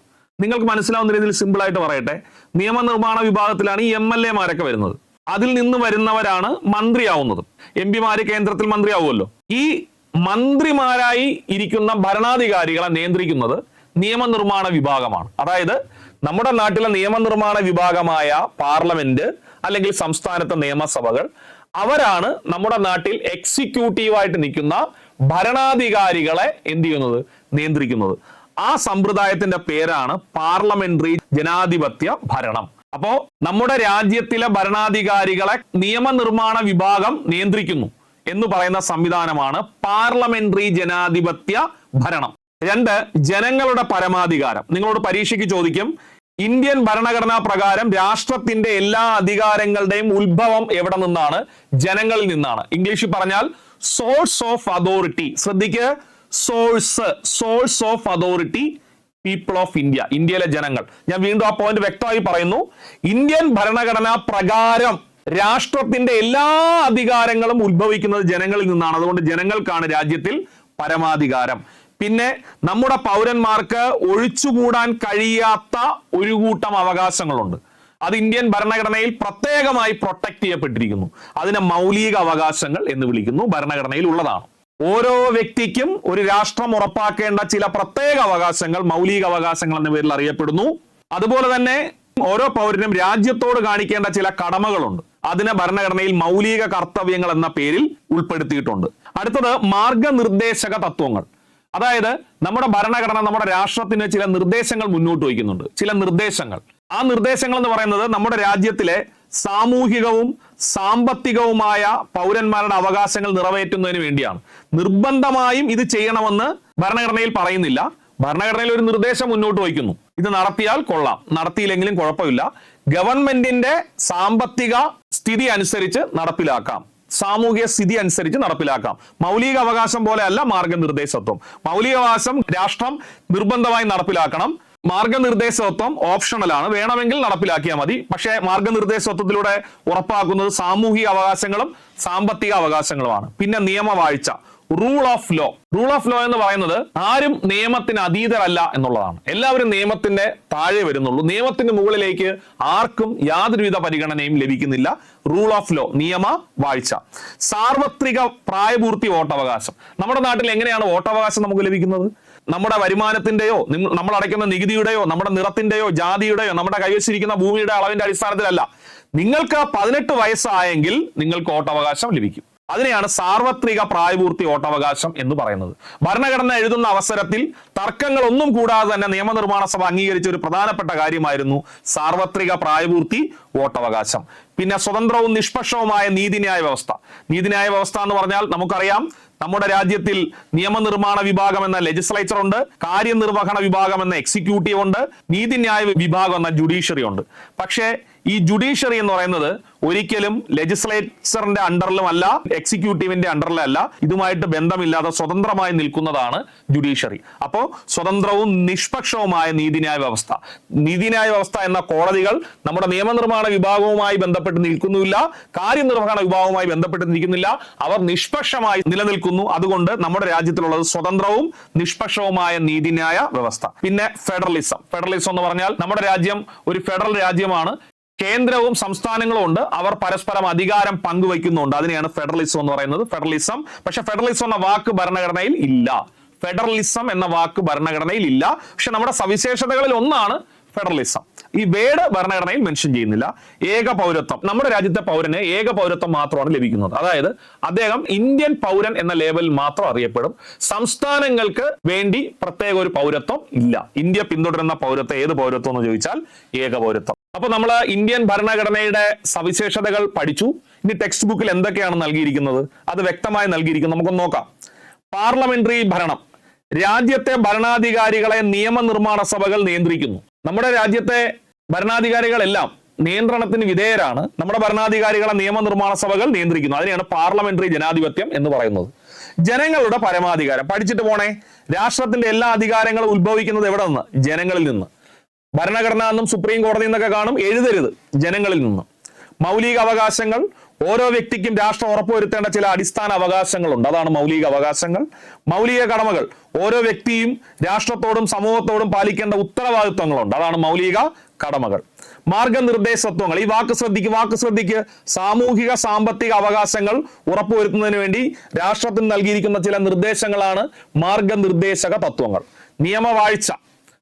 നിങ്ങൾക്ക് മനസ്സിലാവുന്ന രീതിയിൽ സിമ്പിൾ ആയിട്ട് പറയട്ടെ. നിയമനിർമ്മാണ വിഭാഗത്തിലാണ് ഈ എം എൽ എമാരൊക്കെ വരുന്നത്. അതിൽ നിന്ന് വരുന്നവരാണ് മന്ത്രിയാവുന്നത്. എം പിമാര് കേന്ദ്രത്തിൽ മന്ത്രിയാവുമല്ലോ. ഈ മന്ത്രിമാരായി ഇരിക്കുന്ന ഭരണാധികാരികളെ നിയന്ത്രിക്കുന്നത് നിയമനിർമ്മാണ വിഭാഗമാണ്. അതായത് നമ്മുടെ നാട്ടിലെ നിയമനിർമ്മാണ വിഭാഗമായ പാർലമെന്റ് അല്ലെങ്കിൽ സംസ്ഥാനത്തെ നിയമസഭകൾ അവരാണ് നമ്മുടെ നാട്ടിൽ എക്സിക്യൂട്ടീവായിട്ട് നിൽക്കുന്ന ഭരണാധികാരികളെ എന്ത് ചെയ്യുന്നത്? നിയന്ത്രിക്കുന്നത്. ആ സമ്പ്രദായത്തിന്റെ പേരാണ് പാർലമെന്ററി ജനാധിപത്യ ഭരണം. അപ്പോ നമ്മുടെ രാജ്യത്തിലെ ഭരണാധികാരികളെ നിയമനിർമ്മാണ വിഭാഗം നിയന്ത്രിക്കുന്നു. എന്ന് പറയുന്ന സംവിധാനമാണ് പാർലമെന്ററി ജനാധിപത്യ ഭരണം. രണ്ട് ജനങ്ങളുടെ പരമാധികാരം. നിങ്ങളോട് പരീക്ഷയ്ക്ക് ചോദിക്കും ഇന്ത്യൻ ഭരണഘടനാ പ്രകാരം രാഷ്ട്രത്തിന്റെ എല്ലാ അധികാരങ്ങളുടെയും ഉത്ഭവം എവിടെ നിന്നാണ്? ജനങ്ങളിൽ നിന്നാണ്. ഇംഗ്ലീഷിൽ പറഞ്ഞാൽ സോഴ്സ് ഓഫ് അതോറിറ്റി ശ്രദ്ധിക്കുക source source of authority people of India ഇന്ത്യയിലെ ജനങ്ങൾ. ഞാൻ വീണ്ടും ആ പോയിന്റ് വ്യക്തമായി പറയുന്നു. ഇന്ത്യൻ ഭരണഘടനാ പ്രകാരം രാഷ്ട്രത്തിന്റെ എല്ലാ അധികാരങ്ങളും ഉത്ഭവിക്കുന്നത് ജനങ്ങളിൽ നിന്നാണ്. അതുകൊണ്ട് ജനങ്ങൾക്കാണ് രാജ്യത്തിൽ പരമാധികാരം. പിന്നെ നമ്മുടെ പൗരന്മാർക്ക് ഒഴിച്ചുകൂടാൻ കഴിയാത്ത ഒരു കൂട്ടം അവകാശങ്ങളുണ്ട്. അത് ഇന്ത്യൻ ഭരണഘടനയിൽ പ്രത്യേകമായി പ്രൊട്ടക്ട് ചെയ്യപ്പെട്ടിരിക്കുന്നു. അതിനെ മൗലിക അവകാശങ്ങൾ എന്ന് വിളിക്കുന്നു. ഭരണഘടനയിൽ ഉള്ളതാണ്. ഓരോ വ്യക്തിക്കും ഒരു രാഷ്ട്രം ഉറപ്പാക്കേണ്ട ചില പ്രത്യേക അവകാശങ്ങൾ മൗലിക അവകാശങ്ങൾ എന്ന പേരിൽ അറിയപ്പെടുന്നു. അതുപോലെ തന്നെ ഓരോ പൗരനും രാജ്യത്തോട് കാണിക്കേണ്ട ചില കടമകളുണ്ട്. അതിനെ ഭരണഘടനയിൽ മൗലിക കർത്തവ്യങ്ങൾ എന്ന പേരിൽ ഉൾപ്പെടുത്തിയിട്ടുണ്ട്. അടുത്തത് മാർഗനിർദ്ദേശക തത്വങ്ങൾ. അതായത് നമ്മുടെ ഭരണഘടന നമ്മുടെ രാഷ്ട്രത്തിന് ചില നിർദ്ദേശങ്ങൾ മുന്നോട്ട് വയ്ക്കുന്നുണ്ട്. ചില നിർദ്ദേശങ്ങൾ. ആ നിർദ്ദേശങ്ങൾ എന്ന് പറയുന്നത് നമ്മുടെ രാജ്യത്തിലെ സാമൂഹികവും സാമ്പത്തികവുമായ പൗരന്മാരുടെ അവകാശങ്ങൾ നിറവേറ്റുന്നതിന് വേണ്ടിയാണ്. നിർബന്ധമായും ഇത് ചെയ്യണമെന്ന് ഭരണഘടനയിൽ പറയുന്നില്ല. ഭരണഘടനയിൽ ഒരു നിർദ്ദേശം മുന്നോട്ട് വയ്ക്കുന്നു. ഇത് നടത്തിയാൽ കൊള്ളാം. നടത്തിയില്ലെങ്കിലും കുഴപ്പമില്ല. ഗവൺമെന്റിന്റെ സാമ്പത്തിക സ്ഥിതി അനുസരിച്ച് നടപ്പിലാക്കാം. സാമൂഹിക സ്ഥിതി അനുസരിച്ച് നടപ്പിലാക്കാം. മൗലിക അവകാശം പോലെ പോലെയല്ല മാർഗനിർദ്ദേശത്വം. മൗലികാവകാശം രാഷ്ട്രം നിർബന്ധമായി നടപ്പിലാക്കണം. മാർഗനിർദ്ദേശത്വം ഓപ്ഷണലാണ്. വേണമെങ്കിൽ നടപ്പിലാക്കിയാൽ മതി. പക്ഷേ മാർഗനിർദ്ദേശത്വത്തിലൂടെ ഉറപ്പാക്കുന്നത് സാമൂഹിക അവകാശങ്ങളും സാമ്പത്തിക അവകാശങ്ങളുമാണ്. പിന്നെ നിയമവാഴ്ച. Rule of law rule of law എന്ന് പറയുന്നത് ആരും നിയമത്തിന് അതീതരല്ല എന്നുള്ളതാണ്. എല്ലാവരും നിയമത്തിന്റെ താഴെ വരുന്നുള്ളൂ. നിയമത്തിന്റെ മുകളിലേക്ക് ആർക്കും യാതൊരുവിധ പരിഗണനയും ലഭിക്കുന്നില്ല. റൂൾ ഓഫ് ലോ നിയമ വാഴ്ച. സാർവത്രിക പ്രായപൂർത്തി വോട്ടവകാശം. നമ്മുടെ നാട്ടിൽ എങ്ങനെയാണ് വോട്ടവകാശം നമുക്ക് ലഭിക്കുന്നത്? നമ്മുടെ വരുമാനത്തിന്റെയോ നമ്മൾ അടയ്ക്കുന്ന നികുതിയുടെയോ നമ്മുടെ നിറത്തിന്റെയോ ജാതിയുടെയോ നമ്മുടെ കൈവശിരിക്കുന്ന ഭൂമിയുടെ അളവിന്റെ അടിസ്ഥാനത്തിലല്ല. നിങ്ങൾക്ക് പതിനെട്ട് വയസ്സായെങ്കിൽ നിങ്ങൾക്ക് വോട്ടവകാശം ലഭിക്കും. അതിനെയാണ് സാർവത്രിക പ്രായപൂർത്തി വോട്ടവകാശം എന്ന് പറയുന്നത്. ഭരണഘടന എഴുതുന്ന അവസരത്തിൽ തർക്കങ്ങൾ ഒന്നും കൂടാതെ തന്നെ നിയമനിർമ്മാണ സഭ അംഗീകരിച്ച ഒരു പ്രധാനപ്പെട്ട കാര്യമായിരുന്നു സാർവത്രിക പ്രായപൂർത്തി വോട്ടവകാശം. പിന്നെ സ്വതന്ത്രവും നിഷ്പക്ഷവുമായ നീതിന്യായ വ്യവസ്ഥ. നീതിന്യായ വ്യവസ്ഥ എന്ന് പറഞ്ഞാൽ നമുക്കറിയാം നമ്മുടെ രാജ്യത്തിൽ നിയമനിർമ്മാണ വിഭാഗം എന്ന ലെജിസ്ലേച്ചർ ഉണ്ട് കാര്യനിർവഹണ വിഭാഗം എന്ന എക്സിക്യൂട്ടീവ് ഉണ്ട് നീതിന്യായ വിഭാഗം എന്ന ജുഡീഷ്യറി ഉണ്ട്. പക്ഷേ ഈ ജുഡീഷ്യറി എന്ന് പറയുന്നത് ഒരിക്കലും ലെജിസ്ലേച്ചറിന്റെ അണ്ടറിലും അല്ല എക്സിക്യൂട്ടീവിന്റെ അണ്ടറിലല്ല ഇതുമായിട്ട് ബന്ധമില്ലാതെ സ്വതന്ത്രമായി നിൽക്കുന്നതാണ് ജുഡീഷ്യറി അപ്പോൾ സ്വതന്ത്രവും നിഷ്പക്ഷവുമായ നീതിന്യായ വ്യവസ്ഥ. നീതിന്യായ വ്യവസ്ഥ എന്ന കോടതികൾ നമ്മുടെ നിയമനിർമ്മാണ വിഭാഗവുമായി ബന്ധപ്പെട്ട് നിൽക്കുന്നില്ല കാര്യനിർവഹണ വിഭാഗവുമായി ബന്ധപ്പെട്ട് നിൽക്കുന്നില്ല. അവർ നിഷ്പക്ഷമായി നിലനിൽക്കുന്നു. അതുകൊണ്ട് നമ്മുടെ രാജ്യത്തിലുള്ളത് സ്വതന്ത്രവും നിഷ്പക്ഷവുമായ നീതിന്യായ വ്യവസ്ഥ. പിന്നെ ഫെഡറലിസം ഫെഡറലിസം എന്ന് പറഞ്ഞാൽ നമ്മുടെ രാജ്യം ഒരു ഫെഡറൽ രാജ്യമാണ്. കേന്ദ്രവും സംസ്ഥാനങ്ങളും ഉണ്ട്. അവർ പരസ്പരം അധികാരം പങ്കുവയ്ക്കുന്നുണ്ട്. അതിനെയാണ് ഫെഡറലിസം എന്ന് പറയുന്നത്. ഫെഡറലിസം. പക്ഷെ ഫെഡറലിസം എന്ന വാക്ക് ഭരണഘടനയിൽ ഇല്ല. ഫെഡറലിസം എന്ന വാക്ക് ഭരണഘടനയിൽ ഇല്ല. പക്ഷെ നമ്മുടെ സവിശേഷതകളിൽ ഒന്നാണ് ഫെഡറലിസം. ഈ വേർഡ് ഭരണഘടനയിൽ മെൻഷൻ ചെയ്യുന്നില്ല. ഏക പൗരത്വം. നമ്മുടെ രാജ്യത്തെ പൗരന് ഏക പൗരത്വം മാത്രമാണ് ലഭിക്കുന്നത്. അതായത് അദ്ദേഹം ഇന്ത്യൻ പൗരൻ എന്ന ലേബലിൽ മാത്രം അറിയപ്പെടും. സംസ്ഥാനങ്ങൾക്ക് വേണ്ടി പ്രത്യേക ഒരു പൗരത്വം ഇല്ല. ഇന്ത്യ പിന്തുടരുന്ന പൗരത്വം ഏത് പൗരത്വം എന്ന് ചോദിച്ചാൽ ഏക പൗരത്വം. അപ്പൊ നമ്മൾ ഇന്ത്യൻ ഭരണഘടനയുടെ സവിശേഷതകൾ പഠിച്ചു. ഇനി ടെക്സ്റ്റ് ബുക്കിൽ എന്തൊക്കെയാണ് നൽകിയിരിക്കുന്നത്? അത് വ്യക്തമായി നൽകിയിരിക്കുന്നു. നമുക്കൊന്ന് നോക്കാം. പാർലമെന്ററി ഭരണം. രാജ്യത്തെ ഭരണാധികാരികളെ നിയമനിർമ്മാണ സഭകൾ നിയന്ത്രിക്കുന്നു. നമ്മുടെ രാജ്യത്തെ ഭരണാധികാരികളെല്ലാം നിയന്ത്രണത്തിന് വിധേയരാണ്. നമ്മുടെ ഭരണാധികാരികളെ നിയമനിർമ്മാണ സഭകൾ നിയന്ത്രിക്കുന്നു. അതിനെയാണ് പാർലമെന്ററി ജനാധിപത്യം എന്ന് പറയുന്നത്. ജനങ്ങളുടെ പരമാധികാരം. പഠിച്ചിട്ട് പോണേ. രാഷ്ട്രത്തിന്റെ എല്ലാ അധികാരങ്ങളും ഉത്ഭവിക്കുന്നത് എവിടെ നിന്ന് ജനങ്ങളിൽ നിന്ന്. ഭരണഘടന എന്നും സുപ്രീം കോടതി എന്നൊക്കെ കാണും എഴുതരുത് ജനങ്ങളിൽ നിന്ന്. മൗലിക അവകാശങ്ങൾ ഓരോ വ്യക്തിക്കും രാഷ്ട്രം ഉറപ്പുവരുത്തേണ്ട ചില അടിസ്ഥാന അവകാശങ്ങളുണ്ട്. അതാണ് മൗലിക അവകാശങ്ങൾ. മൗലിക കടമകൾ ഓരോ വ്യക്തിയും രാഷ്ട്രത്തോടും സമൂഹത്തോടും പാലിക്കേണ്ട ഉത്തരവാദിത്വങ്ങളുണ്ട്. അതാണ് മൗലിക കടമകൾ. മാർഗനിർദ്ദേശത്വങ്ങൾ ഈ വാക്ക് ശ്രദ്ധിക്ക് വാക്ക് ശ്രദ്ധിക്ക്. സാമൂഹിക സാമ്പത്തിക അവകാശങ്ങൾ ഉറപ്പുവരുത്തുന്നതിന് വേണ്ടി രാഷ്ട്രത്തിന് നൽകിയിരിക്കുന്ന ചില നിർദ്ദേശങ്ങളാണ് മാർഗനിർദ്ദേശക തത്വങ്ങൾ. നിയമവാഴ്ച.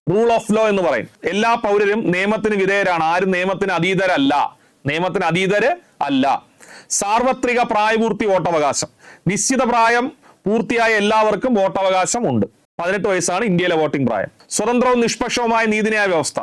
റൂൾ ഓഫ് ലോ എന്ന് പറയും. എല്ലാ പൗരരും നിയമത്തിന് വിധേയരാണ്. ആരും നിയമത്തിന് അതീതരല്ല. നിയമത്തിന് അതീതര് അല്ല. സാർവത്രിക പ്രായപൂർത്തി വോട്ടവകാശം. നിശ്ചിത പ്രായം പൂർത്തിയായ എല്ലാവർക്കും വോട്ടവകാശം ഉണ്ട്. പതിനെട്ട് വയസ്സാണ് ഇന്ത്യയിലെ വോട്ടിംഗ് പ്രായം. സ്വതന്ത്രവും നിഷ്പക്ഷവുമായ നീതിന്യായ വ്യവസ്ഥ.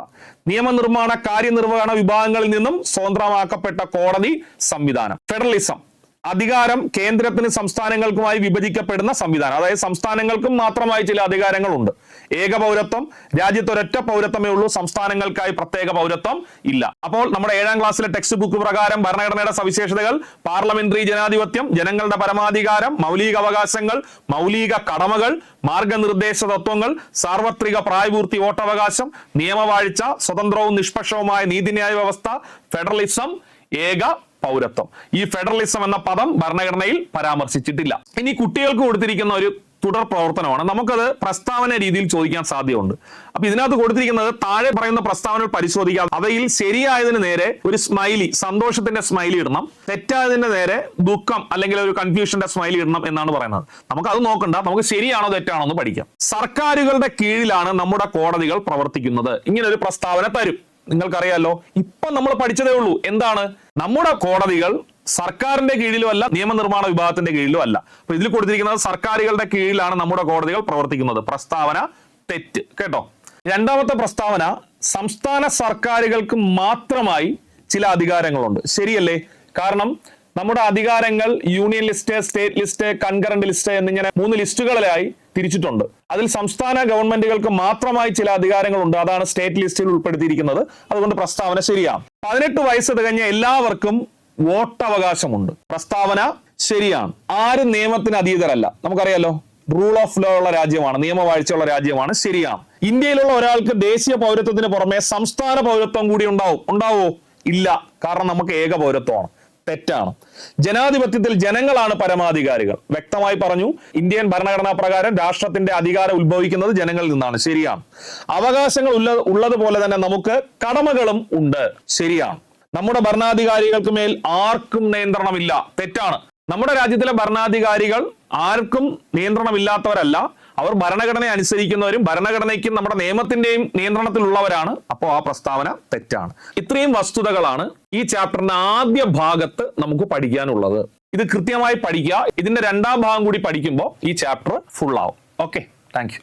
നിയമനിർമ്മാണ കാര്യനിർവഹണ വിഭാഗങ്ങളിൽ നിന്നും സ്വതന്ത്രമാക്കപ്പെട്ട കോടതി സംവിധാനം. ഫെഡറലിസം. അധികാരം കേന്ദ്രത്തിന് സംസ്ഥാനങ്ങൾക്കുമായി വിഭജിക്കപ്പെടുന്ന സംവിധാനം. അതായത് സംസ്ഥാനങ്ങൾക്കും മാത്രമായി ചില അധികാരങ്ങളുണ്ട്. ഏക പൗരത്വം. രാജ്യത്ത് ഒരൊറ്റ പൗരത്വമേ ഉള്ളൂ. സംസ്ഥാനങ്ങൾക്കായി പ്രത്യേക പൗരത്വം ഇല്ല. അപ്പോൾ നമ്മുടെ ഏഴാം ക്ലാസ്സിലെ ടെക്സ്റ്റ് ബുക്ക് പ്രകാരം ഭരണഘടനയുടെ സവിശേഷതകൾ പാർലമെന്ററി ജനാധിപത്യം ജനങ്ങളുടെ പരമാധികാരം മൗലിക അവകാശങ്ങൾ മൗലിക കടമകൾ മാർഗനിർദ്ദേശ തത്വങ്ങൾ സാർവത്രിക പ്രായപൂർത്തി വോട്ടവകാശം നിയമവാഴ്ച സ്വതന്ത്രവും നിഷ്പക്ഷവുമായ നീതിന്യായ വ്യവസ്ഥ ഫെഡറലിസം ഏക പൗരത്വം. ഈ ഫെഡറലിസം എന്ന പദം ഭരണഘടനയിൽ പരാമർശിച്ചിട്ടില്ല. ഇനി കുട്ടികൾക്ക് കൊടുത്തിരിക്കുന്ന ഒരു തുടർ പ്രവർത്തനമാണ്. നമുക്കത് പ്രസ്താവന രീതിയിൽ ചോദിക്കാൻ സാധ്യതയുണ്ട്. അപ്പൊ ഇതിനകത്ത് കൊടുത്തിരിക്കുന്നത് താഴെ പറയുന്ന പ്രസ്താവനകൾ പരിശോധിക്കാം. അവയിൽ ശരിയായതിന് നേരെ ഒരു സ്മൈലി സന്തോഷത്തിന്റെ സ്മൈലി ഇടണം. തെറ്റായതിന്റെ നേരെ ദുഃഖം അല്ലെങ്കിൽ ഒരു കൺഫ്യൂഷന്റെ സ്മൈലി ഇടണം എന്നാണ് പറയുന്നത്. നമുക്ക് അത് നോക്കണ്ട. നമുക്ക് ശരിയാണോ തെറ്റാണോ എന്ന് പഠിക്കാം. സർക്കാരുകളുടെ കീഴിലാണ് നമ്മുടെ കോടതികൾ പ്രവർത്തിക്കുന്നത്. ഇങ്ങനെ ഒരു പ്രസ്താവന തരും. നിങ്ങൾക്കറിയാലോ? ഇപ്പൊ നമ്മൾ പഠിച്ചതേ ഉള്ളൂ. എന്താണ്? നമ്മുടെ കോടതികൾ സർക്കാരിന്റെ കീഴിലും അല്ല നിയമനിർമ്മാണ വിഭാഗത്തിന്റെ കീഴിലും അല്ല. അപ്പൊ ഇതിൽ കൊടുത്തിരിക്കുന്നത് സർക്കാരുകളുടെ കീഴിലാണ് നമ്മുടെ കോടതികൾ പ്രവർത്തിക്കുന്നത്. പ്രസ്താവന തെറ്റ് കേട്ടോ? രണ്ടാമത്തെ പ്രസ്താവന സംസ്ഥാന സർക്കാരുകൾക്ക് മാത്രമായി ചില അധികാരങ്ങളുണ്ട്. ശരിയല്ലേ? കാരണം നമ്മുടെ അധികാരങ്ങൾ union list state list concurrent list എന്നിങ്ങനെ മൂന്ന് ലിസ്റ്റുകളിലായി തിരിച്ചിട്ടുണ്ട്. അതിൽ സംസ്ഥാന ഗവൺമെന്റുകൾക്ക് മാത്രമായി ചില അധികാരങ്ങളുണ്ട്. അതാണ് സ്റ്റേറ്റ് ലിസ്റ്റിൽ ഉൾപ്പെടുത്തിയിരിക്കുന്നത്. അതുകൊണ്ട് പ്രസ്താവന ശരിയാണ്. പതിനെട്ട് വയസ്സ് തികഞ്ഞ എല്ലാവർക്കും വോട്ടവകാശമുണ്ട്. പ്രസ്താവന ശരിയാണ്. ആരും നിയമത്തിന് അതീതരല്ല. നമുക്കറിയാലോ റൂൾ ഓഫ് ലോ ഉള്ള രാജ്യമാണ് നിയമവാഴ്ചയുള്ള രാജ്യമാണ് ശരിയാണ്. ഇന്ത്യയിലുള്ള ഒരാൾക്ക് ദേശീയ പൗരത്വത്തിന് പുറമെ സംസ്ഥാന പൗരത്വം കൂടി ഉണ്ടാവും. ഉണ്ടാവോ? ഇല്ല. കാരണം നമുക്ക് ഏക പൗരത്വമാണ്. തെറ്റാണ്. ജനാധിപത്യത്തിൽ ജനങ്ങളാണ് പരമാധികാരികൾ. വ്യക്തമായി പറഞ്ഞു ഇന്ത്യൻ ഭരണഘടനാ പ്രകാരം രാഷ്ട്രത്തിന്റെ അധികാരം ഉത്ഭവിക്കുന്നത് ജനങ്ങളിൽ നിന്നാണ്. ശരിയാണ്. അവകാശങ്ങൾ ഉള്ള ഉള്ളതുപോലെ തന്നെ നമുക്ക് കടമകളും ഉണ്ട്. ശരിയാണ്. നമ്മുടെ ഭരണാധികാരികൾക്ക് മേൽ ആർക്കും നിയന്ത്രണമില്ല. തെറ്റാണ്. നമ്മുടെ രാജ്യത്തിലെ ഭരണാധികാരികൾ ആർക്കും നിയന്ത്രണമില്ലാത്തവരല്ല. അവർ ഭരണഘടനയെ അനുസരിക്കുന്നവരും ഭരണഘടനയ്ക്കും നമ്മുടെ നിയമത്തിന്റെയും നിയന്ത്രണത്തിലുള്ളവരാണ്. അപ്പോൾ ആ പ്രസ്താവന തെറ്റാണ്. ഇത്രയും വസ്തുതകളാണ് ഈ ചാപ്റ്ററിന്റെ ആദ്യ ഭാഗത്ത് നമുക്ക് പഠിക്കാനുള്ളത്. ഇത് കൃത്യമായി പഠിക്കുക. ഇതിന്റെ രണ്ടാം ഭാഗം കൂടി പഠിക്കുമ്പോൾ ഈ ചാപ്റ്റർ ഫുൾ ആവും. Okay thank